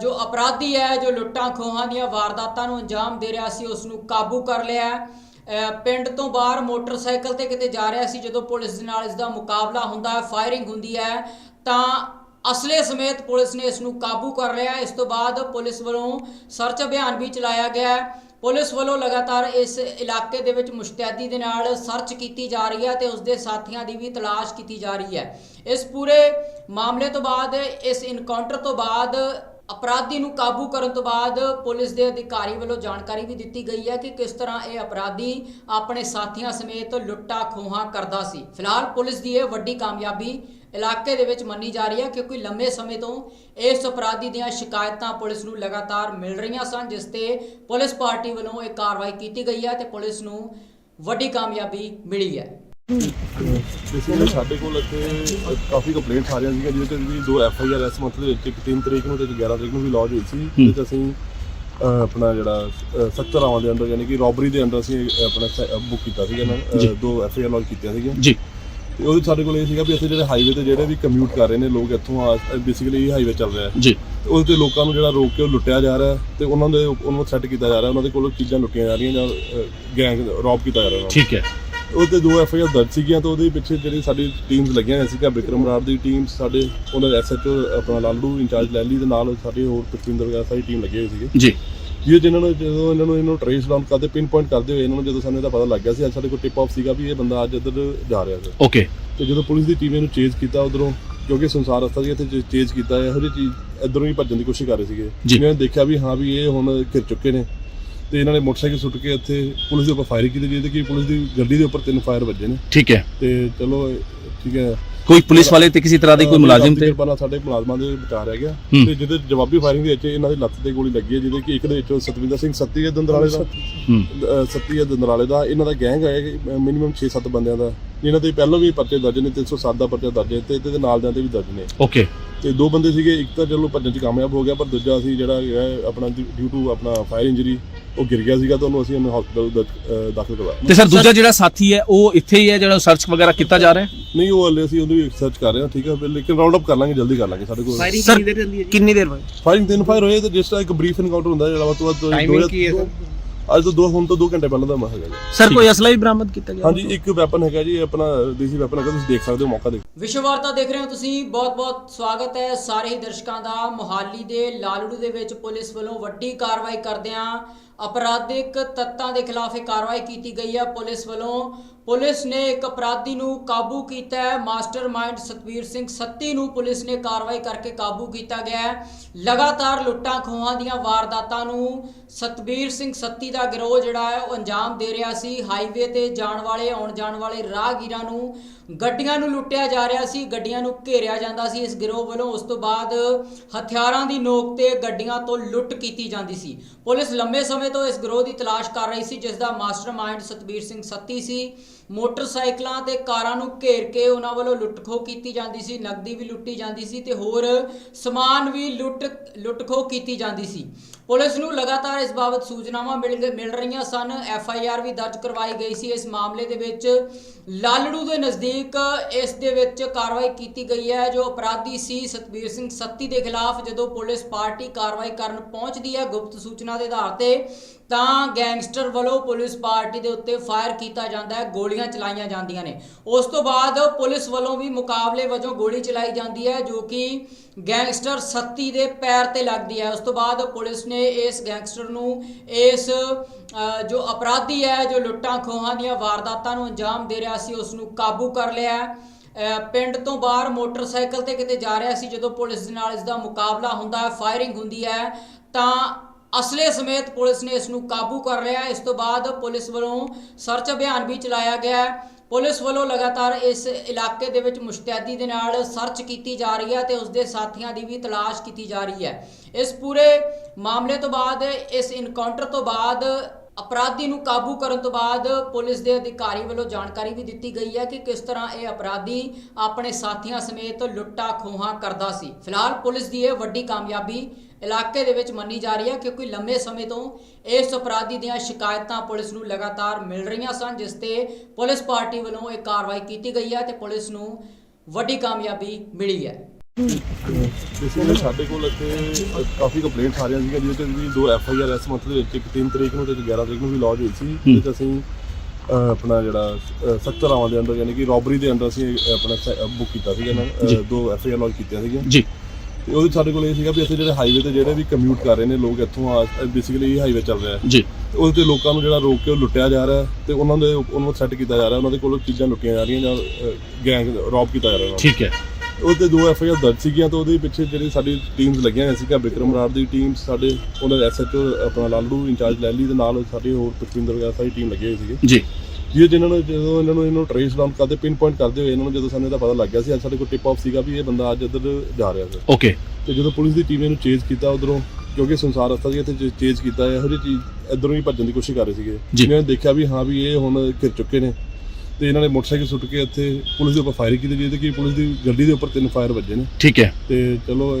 ਜੋ ਅਪਰਾਧੀ ਹੈ, ਜੋ ਲੁੱਟਾਂ ਖੋਹਾਂ ਦੀਆਂ ਵਾਰਦਾਤਾਂ ਨੂੰ ਅੰਜਾਮ ਦੇ ਰਿਹਾ ਸੀ, ਉਸ ਨੂੰ ਕਾਬੂ ਕਰ ਲਿਆ ਪਿੰਡ ਤੋਂ ਬਾਹਰ ਮੋਟਰਸਾਈਕਲ ਤੇ ਕਿਤੇ ਜਾ ਰਿਹਾ ਸੀ, ਜਦੋਂ ਪੁਲਿਸ ਦੇ ਨਾਲ ਇਸ ਦਾ ਮੁਕਾਬਲਾ ਹੁੰਦਾ ਹੈ, ਫਾਇਰਿੰਗ ਹੁੰਦੀ ਹੈ, ਤਾਂ ਅਸਲੇ ਸਮੇਤ ਪੁਲਿਸ ਨੇ ਇਸ ਨੂੰ ਕਾਬੂ ਕਰ ਲਿਆ। ਇਸ ਤੋਂ ਬਾਅਦ ਪੁਲਿਸ ਵੱਲੋਂ ਸਰਚ ਅਭਿਆਨ ਵੀ ਚਲਾਇਆ ਗਿਆ। ਹੈ ਪੁਲਿਸ ਵੱਲੋਂ ਲਗਾਤਾਰ ਇਸ ਇਲਾਕੇ ਦੇ ਵਿੱਚ ਮੁਸ਼ਤੈਦੀ ਦੇ ਨਾਲ ਸਰਚ ਕੀਤੀ ਜਾ ਰਹੀ ਹੈ ਤੇ ਉਸ ਦੇ ਸਾਥੀਆਂ ਦੀ ਵੀ ਤਲਾਸ਼ ਕੀਤੀ ਜਾ ਰਹੀ ਹੈ। ਇਸ ਪੂਰੇ ਮਾਮਲੇ ਤੋਂ ਬਾਅਦ, ਇਸ ਇਨਕਾਊਂਟਰ ਤੋਂ ਬਾਅਦ, ਅਪਰਾਧੀ ਨੂੰ ਕਾਬੂ ਕਰਨ ਤੋਂ ਬਾਅਦ ਪੁਲਿਸ ਦੇ ਅਧਿਕਾਰੀ ਵੱਲੋਂ ਜਾਣਕਾਰੀ ਵੀ ਦਿੱਤੀ ਗਈ ਹੈ ਕਿ ਕਿਸ ਤਰ੍ਹਾਂ ਇਹ ਅਪਰਾਧੀ ਆਪਣੇ ਸਾਥੀਆਂ ਸਮੇਤ ਲੁੱਟਾਂ ਖੋਹਾਂ ਕਰਦਾ ਸੀ। ਫਿਲਹਾਲ ਪੁਲਿਸ ਦੀ ਇਹ ਵੱਡੀ ਕਾਮਯਾਬੀ ਇਲਾਕੇ ਦੇ ਵਿੱਚ ਮੰਨੀ ਜਾ ਰਹੀ ਹੈ ਕਿਉਂਕਿ ਲੰਮੇ ਸਮੇਂ ਤੋਂ ਇਸ ਅਪਰਾਧੀ ਦੀਆਂ ਸ਼ਿਕਾਇਤਾਂ ਪੁਲਿਸ ਨੂੰ ਲਗਾਤਾਰ ਮਿਲ ਰਹੀਆਂ ਸਨ ਜਿਸ ਤੇ ਪੁਲਿਸ ਪਾਰਟੀ ਵੱਲੋਂ ਇਹ ਕਾਰਵਾਈ ਕੀਤੀ ਗਈ ਹੈ ਤੇ ਪੁਲਿਸ ਨੂੰ ਵੱਡੀ ਕਾਮਯਾਬੀ ਮਿਲੀ ਹੈ। ਬੇਸਿਕਲੀ ਸਾਡੇ ਕੋਲ ਇੱਥੇ ਕਾਫੀ ਕੰਪਲੇਂਟਸ ਆ ਰਹੀਆਂ ਸੀਗੀਆਂ ਜਿਹਦੇ ਤੇ ਵੀ ਦੋ ਐਫ ਆਈ ਆਰ ਇਸ ਮੰਥ ਦੇ ਵਿੱਚ ਇੱਕ 3 ਤਰੀਕ ਨੂੰ ਤੇ ਇੱਕ 11 ਤਰੀਕ ਨੂੰ ਵੀ ਲੌਜ ਹੋਈ ਸੀ। ਜਿਹਦੇ ਤੇ ਅਸੀਂ ਆਪਣਾ ਜਿਹੜਾ ਸਖਤ ਧਾਰਾਵਾਂ ਦੇ ਅੰਦਰ ਯਾਨੀ ਕਿ ਰੋਬਰੀ ਦੇ ਅੰਦਰ ਅਸੀਂ ਆਪਣਾ ਬੁੱਕ ਕੀਤਾ ਸੀਗਾ ਨਾ। ਦੋ ਐਫ ਆਈ ਆਰ ਲੌਜ ਕੀਤੀਆਂ ਸੀਗੀਆਂ। ਜੀ। ਤੇ ਉਹਦੇ ਸਾਡੇ ਕੋਲ ਇਹ ਸੀਗਾ ਵੀ ਇੱਥੇ ਜਿਹੜੇ ਹਾਈਵੇ ਤੇ ਜਿਹੜੇ ਵੀ ਕਮਿਊਟ ਕਰ ਰਹੇ ਨੇ ਲੋਕ ਇੱਥੋਂ ਆ ਬੇਸਿਕਲੀ ਇਹ ਹਾਈਵੇ ਚੱਲ ਰਿਹਾ ਹੈ। ਜੀ। ਉਹਦੇ ਤੇ ਲੋਕਾਂ ਨੂੰ ਜਿਹੜਾ ਰੋਕ ਕੇ ਉਹ ਲੁੱਟਿਆ ਜਾ ਰਿਹਾ ਤੇ ਉਹਨਾਂ ਦੇ ਉਹਨਾਂ ਨੂੰ ਸੈੱਟ ਕੀਤਾ ਜਾ ਰਿਹਾ ਉਹਨਾਂ ਦੇ ਕੋਲੋਂ ਚੀਜ਼ਾਂ ਲੁੱਟੀਆਂ ਜਾ ਰਹੀਆਂ ਜਾਂ ਗੈਂਗ ਰੌਬ ਕੀਤਾ ਜਾ ਰਿਹਾ ਠੀਕ ਹੈ। ਉਹ ਤੇ ਦੋ ਐਫ ਆਈ ਆਰ ਦਰਜ ਸੀਗੀਆਂ ਤਾਂ ਉਹਦੇ ਪਿੱਛੇ ਜਿਹੜੀ ਸਾਡੀ ਟੀਮਸ ਲੱਗੀਆਂ ਹੋਈਆਂ ਸੀਗਾ ਵਿਕਰਮ ਰਾੜ ਦੀ ਟੀਮ ਸਾਡੇ ਉਹਨਾਂ ਦੇ ਐਸਐਚਓ ਆਪਣਾ ਲਾਲੂ ਇੰਚਾਰਜ ਲੈਲੀ ਦੇ ਨਾਲ ਸਾਡੇ ਹੋਰ ਤਕਵਿੰਦਰ ਵਗੈਰਾ ਸਾਰੀ ਟੀਮ ਲੱਗੀ ਹੋਈ ਸੀਗੀ। ਜੀ। ਜੀ ਜਿਨ੍ਹਾਂ ਨੂੰ ਜਦੋਂ ਇਹਨਾਂ ਨੂੰ ਇਹਨੂੰ ਟ੍ਰੇਸ ਡਾਊਨ ਕਰਦੇ ਪਿਨ ਪੁਆਇੰਟ ਕਰਦੇ ਹੋਏ ਇਹਨਾਂ ਨੂੰ ਜਦੋਂ ਸਾਨੂੰ ਇਹਦਾ ਪਤਾ ਲੱਗ ਗਿਆ ਸੀ ਅੱਜ ਸਾਡੇ ਕੋਲ ਟਿਪ ਆਫ ਸੀਗਾ ਵੀ ਇਹ ਬੰਦਾ ਅੱਜ ਇੱਧਰ ਜਾ ਰਿਹਾ ਸੀ। ਓਕੇ ਤੇ ਜਦੋਂ ਪੁਲਿਸ ਦੀ ਟੀਮ ਇਹਨੂੰ ਚੇਜ਼ ਕੀਤਾ ਉਧਰੋਂ ਕਿਉਂਕਿ ਸੰਸਾਰ ਰਸਤਾ ਸੀ ਇੱਥੇ ਚੇਜ਼ ਕੀਤਾ ਇਹੋ ਜਿਹੀ ਚੀਜ਼ ਇਧਰੋਂ ਹੀ ਭੱਜਣ ਦੀ ਕੋਸ਼ਿਸ਼ ਕਰ ਰਹੇ ਸੀਗੇ। ਇਹਨਾਂ ਨੇ ਦੇਖਿਆ ਵੀ ਹਾਂ ਵੀ ਇਹ ਹੁਣ ਘਿਰ ਚੁੱਕੇ ਨੇ। ਤੇ ਇਹਨਾਂ ਨੇ ਮੋਟਰਸਾਈਕਲ ਸੁੱਟ ਕੇ ਇੱਥੇ ਪੁਲਿਸ ਦੇ ਉੱਪਰ ਫਾਇਰਿੰਗ ਕੀਤੀ ਜਿਹਦੇ ਕਿ ਪੁਲਿਸ ਦੀ ਗੱਡੀ ਦੇ ਉੱਪਰ ਤਿੰਨ ਫਾਇਰ ਵੱਜੇ ਨੇ। ਠੀਕ ਹੈ। ਤੇ ਚਲੋ ਠੀਕ ਹੈ। ਕੋਈ ਪੁਲਿਸ ਵਾਲੇ ਤੇ ਕਿਸੇ ਤਰ੍ਹਾਂ ਦੀ ਕੋਈ ਮੁਲਾਜ਼ਮ ਤੇ? ਕਿਰਪਾ ਨਾਲ ਸਾਡੇ ਮੁਲਾਜ਼ਮਾਂ ਦੇ ਬਚਾ ਰਹਿ ਗਿਆ ਹੂੰ। ਤੇ ਜਿਹਦੇ ਜਵਾਬੀ ਫਾਇਰਿੰਗ ਦੇ ਵਿੱਚ ਇਹਨਾਂ ਦੀ ਲੱਤ ਤੇ ਗੋਲੀ ਲੱਗੀ ਹੈ ਜਿਹਦੇ ਕਿ ਇੱਕ ਦੇ ਵਿੱਚੋਂ ਸਤਵਿੰਦਰ ਸਿੰਘ ਸੱਤੀ ਹੈ ਦੰਦਰਾਲੇ ਦਾ। ਹੂੰ। ਅਹ ਸੱਤੀ ਹੈ ਦੰਦਰਾਲੇ ਦਾ। ਇਹਨਾਂ ਦਾ ਗੈਂਗ ਹੈ ਮਿਨੀਮਮ 6-7 ਬੰਦਿਆਂ ਦਾ। ਜਿਨ੍ਹਾਂ ਦੇ ਪਹਿਲਾਂ ਵੀ ਪਰਚੇ ਦਰਜ ਨੇ 307 ਦਾ ਪਰਚਾ ਦਰਜ ਹੈ ਤੇ ਇਹਦੇ ਨਾਲ ਤੇ ਵੀ ਦਰਜ ਨੇ। ਓਕੇ ਤੇ ਦੋ ਬੰਦੇ ਸੀਗੇ ਇੱਕ ਤਾਂ ਚਲੋ ਭੱਜਣ 'ਚ ਕਾਮਯਾਬ ਹੋ ਗਿਆ ਪਰ ਦੂਜਾ ਸੀ ਜਿਹੜਾ ਹੈਗਾ ਆਪਣਾ ਡਿਊ ਟੂ ਆਪਣਾ ਫਾਇਰ ਇੰਜਰੀ ਉਹ ਗਿਰ ਗਿਆ ਸੀਗਾ ਤਾਂ ਉਹਨੂੰ ਅਸੀਂ ਉਹਨੂੰ ਹਸਪੀਟਲ ਦਾਖਲ ਕਰਵਾਇਆ। ਤੇ ਸਰ ਦੂਜਾ ਜਿਹੜਾ ਸਾਥੀ ਹੈ ਉਹ ਇੱਥੇ ਹੀ ਹੈ ਜਿਹੜਾ ਸਰਚ ਵਗੈਰਾ ਕੀਤਾ ਜਾ ਰਿਹਾ ਹੈ? ਨਹੀਂ ਉਹ ਹਲੇ ਅਸੀਂ ਉਹਨੂੰ ਸਰਚ ਕਰ ਰਹੇ ਹਾਂ ਠੀਕ ਹੈ ਲੇਕਿਨ ਰਾਉਂਡ ਅਪ ਕਰ ਲਾਂਗੇ ਜਲਦੀ ਕਰ ਲਾਂਗੇ ਸਾਡੇ ਕੋਲ। ਫਾਇਰਿੰਗ ਕਿੰਨੀ ਦੇਰ ਚੱਲਦੀ ਹੈ ਕਿੰਨੀ ਦੇਰ ਬਾਅਦ? ਫਾਇਰਿੰਗ ਤਿੰਨ ਫਾਇਰ ਹੋਏ ਤੇ ਜਿਸ ਤਰ੍ਹਾਂ ਇੱਕ ਬਰੀਫ ਇਨਕਾਊਂਟਰ ਹੁੰਦਾ ਜਿਹੜਾ ਵੱਧ ਤੋਂ ਵੱਧ ਕੀ ਹੈ ਸਰ? ਅੱਜ ਤੋਂ ਦੋ ਹੁਣ ਤੋਂ 2 ਘੰਟੇ ਪਹਿਲਾਂ ਦਾ ਮੈਂ ਹੈਗਾ ਜੀ। ਸਰ ਕੋਈ ਅਸਲਾ ਵੀ ਬਰਾਮਦ ਕੀਤਾ ਗਿਆ? ਹਾਂਜੀ ਇੱਕ ਵੈਪਨ ਹੈਗਾ ਜੀ ਆਪਣਾ ਦੇਸੀ ਵੈਪਨ ਹੈਗਾ ਤੁਸੀਂ ਦੇਖ ਸਕਦੇ ਹੋ ਮੌਕਾ ਦੇਖ। ਵਿਸ਼ਵ ਵਾਰਤਾ ਦੇਖ ਰਹੇ ਹੋ ਤੁਸੀਂ ਬਹੁਤ-ਬਹੁਤ ਸਵਾਗਤ ਹੈ ਸਾਰੇ ਹੀ ਦਰਸ਼ਕਾਂ ਦਾ। ਮੁਹਾਲੀ ਦੇ ਲਾਲੜੂ ਦੇ ਵਿੱਚ ਪੁਲਿਸ ਵੱਲੋਂ ਵੱਡੀ ਕਾਰਵਾਈ ਕਰਦਿਆਂ ਅਪਰਾਧਿਕ ਤੱਤਾਂ ਦੇ ਖਿਲਾਫ ਇਹ ਕਾਰਵਾਈ ਕੀਤੀ ਗਈ ਹੈ। ਪੁਲਿਸ ਵੱਲੋਂ ਪੁਲਿਸ ਨੇ ਇੱਕ ਅਪਰਾਧੀ ਨੂੰ ਕਾਬੂ ਕੀਤਾ ਹੈ। ਮਾਸਟਰਮਾਈਂਡ ਸਤਵੀਰ ਸਿੰਘ ਸੱਤੀ ਨੂੰ ਪੁਲਿਸ ਨੇ ਕਾਰਵਾਈ ਕਰਕੇ ਕਾਬੂ ਕੀਤਾ ਗਿਆ ਹੈ। ਲਗਾਤਾਰ ਲੁੱਟਾਂ ਖੋਹਾਂ ਦੀਆਂ ਵਾਰਦਾਤਾਂ ਨੂੰ ਸਤਵੀਰ ਸਿੰਘ ਸੱਤੀ ਦਾ ਗਿਰੋਹ ਜਿਹੜਾ ਹੈ ਉਹ ਅੰਜਾਮ ਦੇ ਰਿਹਾ ਸੀ। ਹਾਈਵੇ ਤੇ ਜਾਣ ਵਾਲੇ, ਆਉਣ ਜਾਣ ਵਾਲੇ ਰਾਹਗੀਰਾਂ ਨੂੰ ਗੱਡੀਆਂ ਨੂੰ ਲੁੱਟਿਆ ਜਾ ਰਿਹਾ ਸੀ। ਗੱਡੀਆਂ ਨੂੰ ਘੇਰਿਆ ਜਾਂਦਾ ਸੀ। ਇਸ ਗਿਰੋਹ ਵੱਲੋਂ ਉਸ ਤੋਂ ਬਾਅਦ ਹਥਿਆਰਾਂ ਦੀ ਨੋਕ ਤੇ ਗੱਡੀਆਂ ਤੋਂ ਲੁੱਟ ਕੀਤੀ ਜਾਂਦੀ ਸੀ। ਪੁਲਿਸ ਲੰਬੇ ਸਮੇਂ ਤੋਂ ਇਸ ਗਿਰੋਹ ਦੀ ਤਲਾਸ਼ ਕਰ ਰਹੀ ਸੀ, ਜਿਸ ਦਾ ਮਾਸਟਰਮਾਈਂਡ ਸਤਬੀਰ ਸਿੰਘ ਸੱਤੀ ਸੀ। ਮੋਟਰਸਾਈਕਲਾਂ ਤੇ ਕਾਰਾਂ ਨੂੰ ਘੇਰ ਕੇ ਉਹਨਾਂ ਵੱਲੋਂ ਲੁੱਟਖੋ ਕੀਤੀ ਜਾਂਦੀ ਸੀ, ਨਕਦੀ ਵੀ ਲੁੱਟੀ ਜਾਂਦੀ ਸੀ ਤੇ ਹੋਰ ਸਮਾਨ ਵੀ ਲੁੱਟ, ਲੁੱਟਖੋ ਕੀਤੀ ਜਾਂਦੀ ਸੀ। ਪੁਲਿਸ ਨੂੰ ਲਗਾਤਾਰ ਇਸ ਬਾਬਤ ਸੂਚਨਾਵਾਂ ਮਿਲ ਗ- ਮਿਲ ਰਹੀਆਂ ਸਨ। ਐਫ ਆਈ ਆਰ ਵੀ ਦਰਜ ਕਰਵਾਈ ਗਈ ਸੀ। ਇਸ ਮਾਮਲੇ ਦੇ ਵਿੱਚ ਲਾਲੜੂ ਦੇ ਨਜ਼ਦੀਕ ਇਸ ਦੇ ਵਿੱਚ ਕਾਰਵਾਈ ਕੀਤੀ ਗਈ ਹੈ। ਜੋ ਅਪਰਾਧੀ ਸੀ ਸਤਬੀਰ ਸਿੰਘ ਸੱਤੀ ਦੇ ਖਿਲਾਫ ਜਦੋਂ ਪੁਲਿਸ ਪਾਰਟੀ ਕਾਰਵਾਈ ਕਰਨ ਪਹੁੰਚਦੀ ਹੈ ਗੁਪਤ ਸੂਚਨਾ ਦੇ ਆਧਾਰ ਤੇ, ਤਾਂ ਗੈਂਗਸਟਰ ਵੱਲੋਂ ਪੁਲਿਸ ਪਾਰਟੀ ਦੇ ਉੱਤੇ ਫਾਇਰ ਕੀਤਾ ਜਾਂਦਾ ਹੈ। ਗੋਲੀਆਂ ਚਲਾਈਆਂ ਜਾਂਦੀਆਂ ਨੇ। ਉਸ ਤੋਂ ਬਾਅਦ ਪੁਲਿਸ ਵੱਲੋਂ ਵੀ ਮੁਕਾਬਲੇ ਵਜੋਂ ਗੋਲੀ ਚਲਾਈ ਜਾਂਦੀ ਹੈ, ਜੋ ਕਿ ਗੈਂਗਸਟਰ ਸੱਤੀ ਦੇ ਪੈਰ ਤੇ ਲੱਗਦੀ ਹੈ। ਉਸ ਤੋਂ ਬਾਅਦ ਪੁਲਿਸ ਨੇ ਇਸ ਗੈਂਗਸਟਰ ਨੂੰ ਇਸ ਜੋ ਅਪਰਾਧੀ ਹੈ, ਜੋ ਲੁੱਟਾਂ ਖੋਹਾਂ ਦੀਆਂ ਵਾਰਦਾਤਾਂ ਨੂੰ ਅੰਜਾਮ ਦੇ ਰਿਹਾ ਸੀ ਉਸ ਨੂੰ ਕਾਬੂ ਕਰ ਲਿਆ ਪਿੰਡ ਤੋਂ ਬਾਹਰ ਮੋਟਰਸਾਈਕਲ ਤੇ ਕਿਤੇ ਜਾ ਰਿਹਾ ਸੀ, ਜਦੋਂ ਪੁਲਿਸ ਦੇ ਨਾਲ ਇਸ ਦਾ ਮੁਕਾਬਲਾ ਹੁੰਦਾ ਹੈ, ਫਾਇਰਿੰਗ ਹੁੰਦੀ ਹੈ, ਤਾਂ ਅਸਲੇ ਸਮੇਤ ਪੁਲਿਸ ਨੇ ਇਸ ਨੂੰ ਕਾਬੂ ਕਰ ਲਿਆ ਇਸ ਤੋਂ ਬਾਅਦ ਪੁਲਿਸ ਵੱਲੋਂ ਸਰਚ ਅਭਿਆਨ ਵੀ ਚਲਾਇਆ ਗਿਆ ਪੁਲਿਸ ਵੱਲੋਂ ਲਗਾਤਾਰ ਇਸ ਇਲਾਕੇ ਦੇ ਵਿੱਚ ਮੁਸ਼ਤੈਦੀ ਦੇ ਨਾਲ ਸਰਚ ਕੀਤੀ ਜਾ ਰਹੀ ਹੈ ਤੇ ਉਸ ਦੇ ਸਾਥੀਆਂ ਦੀ ਵੀ ਤਲਾਸ਼ ਕੀਤੀ ਜਾ ਰਹੀ ਹੈ। ਇਸ ਪੂਰੇ ਮਾਮਲੇ ਤੋਂ ਬਾਅਦ, ਇਸ ਇਨਕਾਊਂਟਰ ਤੋਂ ਬਾਅਦ, ਅਪਰਾਧੀ ਨੂੰ ਕਾਬੂ ਕਰਨ ਤੋਂ ਬਾਅਦ ਪੁਲਿਸ ਦੇ ਅਧਿਕਾਰੀ ਵੱਲੋਂ ਜਾਣਕਾਰੀ ਵੀ ਦਿੱਤੀ ਗਈ ਹੈ ਕਿ ਕਿਸ ਤਰ੍ਹਾਂ ਇਹ ਅਪਰਾਧੀ ਆਪਣੇ ਸਾਥੀਆਂ ਸਮੇਤ ਲੁੱਟਾਂ ਖੋਹਾਂ ਕਰਦਾ ਸੀ। ਫਿਲਹਾਲ ਪੁਲਿਸ ਦੀ ਇਹ ਵੱਡੀ ਕਾਮਯਾਬੀ ਇਲਾਕੇ ਦੇ ਵਿੱਚ ਮੰਨੀ ਜਾ ਰਹੀ ਹੈ ਕਿਉਂਕਿ ਲੰਮੇ ਸਮੇਂ ਤੋਂ ਇਸ ਅਪਰਾਧੀ ਦੀਆਂ ਸ਼ਿਕਾਇਤਾਂ ਪੁਲਿਸ ਨੂੰ ਲਗਾਤਾਰ ਮਿਲ ਰਹੀਆਂ ਸਨ ਜਿਸ ਤੇ ਪੁਲਿਸ ਪਾਰਟੀ ਵੱਲੋਂ ਇਹ ਕਾਰਵਾਈ ਕੀਤੀ ਗਈ ਹੈ ਤੇ ਪੁਲਿਸ ਨੂੰ ਵੱਡੀ ਕਾਮਯਾਬੀ ਮਿਲੀ ਹੈ। ਬੇਸਿਕਲੀ ਸਾਡੇ ਕੋਲ ਇੱਥੇ ਕਾਫੀ ਕੰਪਲੇਂਟਸ ਆ ਰਹੀਆਂ ਸੀਗੀਆਂ ਜਿਹਦੇ ਤੇ ਵੀ ਦੋ ਐਫ ਆਈ ਆਰ ਇਸ ਮੰਥ ਦੇ ਵਿੱਚ ਇੱਕ 3 ਤਰੀਕ ਨੂੰ ਤੇ ਇੱਕ 11 ਤਰੀਕ ਨੂੰ ਵੀ ਲੌਜ ਹੋਈ ਸੀ। ਜਿਹਦੇ ਅਸੀਂ ਆਪਣਾ ਜਿਹੜਾ ਸਖਤ ਰਾਵਾਂ ਦੇ ਅੰਦਰ ਯਾਨੀ ਕਿ ਰੋਬਰੀ ਦੇ ਅੰਦਰ ਅਸੀਂ ਆਪਣਾ ਬੁੱਕ ਕੀਤਾ ਸੀਗਾ ਨਾ। ਦੋ ਐਫ ਆਈ ਆਰ ਲੌਜ ਕੀਤੀਆਂ ਸੀਗੀਆਂ। ਜੀ। ਤੇ ਉਹਦੇ ਸਾਡੇ ਕੋਲ ਇਹ ਸੀਗਾ ਵੀ ਇੱਥੇ ਜਿਹੜੇ ਹਾਈਵੇ ਤੇ ਜਿਹੜੇ ਵੀ ਕਮਿਊਟ ਕਰ ਰਹੇ ਨੇ ਲੋਕ ਇੱਥੋਂ ਆ ਬੇਸਿਕਲੀ ਇਹ ਹਾਈਵੇ ਚੱਲ ਰਿਹਾ ਹੈ। ਜੀ। ਉਹਦੇ ਤੇ ਲੋਕਾਂ ਨੂੰ ਜਿਹੜਾ ਰੋਕ ਕੇ ਉਹ ਲੁੱਟਿਆ ਜਾ ਰਿਹਾ ਤੇ ਉਹਨਾਂ ਦੇ ਉਹਨਾਂ ਨੂੰ ਸੈੱਟ ਕੀਤਾ ਜਾ ਰਿਹਾ ਉਹਨਾਂ ਦੇ ਕੋਲੋਂ ਚੀਜ਼ਾਂ ਲੁੱਟੀਆਂ ਜਾ ਰਹੀਆਂ ਜਾਂ ਗੈਂਗ ਰੌਬ ਕੀਤਾ ਜਾ ਰਿਹਾ। ਠੀਕ ਹੈ। ਉਹ ਤੇ ਦੋ ਐਫ ਆਈ ਆਰ ਦਰਜ ਸੀਗੀਆਂ ਤਾਂ ਉਹਦੇ ਪਿੱਛੇ ਜਿਹੜੀ ਸਾਡੀ ਟੀਮਸ ਲੱਗੀਆਂ ਹੋਈਆਂ ਸੀਗਾ ਵਿਕਰਮ ਰਾੜ ਦੀ ਟੀਮ ਸਾਡੇ ਉਹਨਾਂ ਦੇ ਐਸਐਚਓ ਆਪਣਾ ਲਾਲੂ ਇੰਚਾਰਜ ਲੈਲੀ ਦੇ ਨਾਲ ਸਾਡੇ ਹੋਰ ਤਕਵਿੰਦਰ ਵਗੈਰਾ ਸਾਰੀ ਟੀਮ ਲੱਗੀ ਹੋਈ ਸੀਗੀ। ਜੀ। ਜੀ ਜਿਨ੍ਹਾਂ ਨੂੰ ਜਦੋਂ ਇਹਨਾਂ ਨੂੰ ਇਹਨੂੰ ਟ੍ਰੇਸ ਡਾਊਨ ਕਰਦੇ ਪਿਨ ਪੁਆਇੰਟ ਕਰਦੇ ਹੋਏ ਇਹਨਾਂ ਨੂੰ ਜਦੋਂ ਸਾਨੂੰ ਇਹਦਾ ਪਤਾ ਲੱਗ ਗਿਆ ਸੀ ਅੱਜ ਸਾਡੇ ਕੋਲ ਟਿਪ ਆਫ ਸੀਗਾ ਵੀ ਇਹ ਬੰਦਾ ਅੱਜ ਇੱਧਰ ਜਾ ਰਿਹਾ ਸੀ। ਓਕੇ ਤੇ ਜਦੋਂ ਪੁਲਿਸ ਦੀ ਟੀਮ ਇਹਨੂੰ ਚੇਜ਼ ਕੀਤਾ ਉਧਰੋਂ ਕਿਉਂਕਿ ਸੰਸਾਰ ਰਸਤਾ ਸੀ ਇੱਥੇ ਚੇਜ਼ ਕੀਤਾ ਇਹੋ ਜਿਹੀ ਚੀਜ਼ ਇਧਰੋਂ ਹੀ ਭੱਜਣ ਦੀ ਕੋਸ਼ਿਸ਼ ਕਰ ਰਹੇ ਸੀਗੇ। ਜੀ। ਇਹਨਾਂ ਨੇ ਦੇਖਿਆ ਵੀ ਹਾਂ ਵੀ ਇਹ ਹੁਣ ਘਿਰ ਚੁੱਕੇ ਨੇ। ਤੇ ਇਹਨਾਂ ਨੇ ਮੋਟਰਸਾਈਕਲ ਸੁੱਟ ਕੇ ਇੱਥੇ ਪੁਲਿਸ ਦੇ ਉੱਪਰ ਫਾਇਰਿੰਗ ਕੀਤੀ ਜਿਹਦੇ ਕਿ ਪੁਲਿਸ ਦੀ ਗੱਡੀ ਦੇ ਉੱਪਰ ਤਿੰਨ ਫਾਇਰ ਵੱਜੇ ਨੇ। ਠੀਕ ਹੈ। ਤੇ ਚਲੋ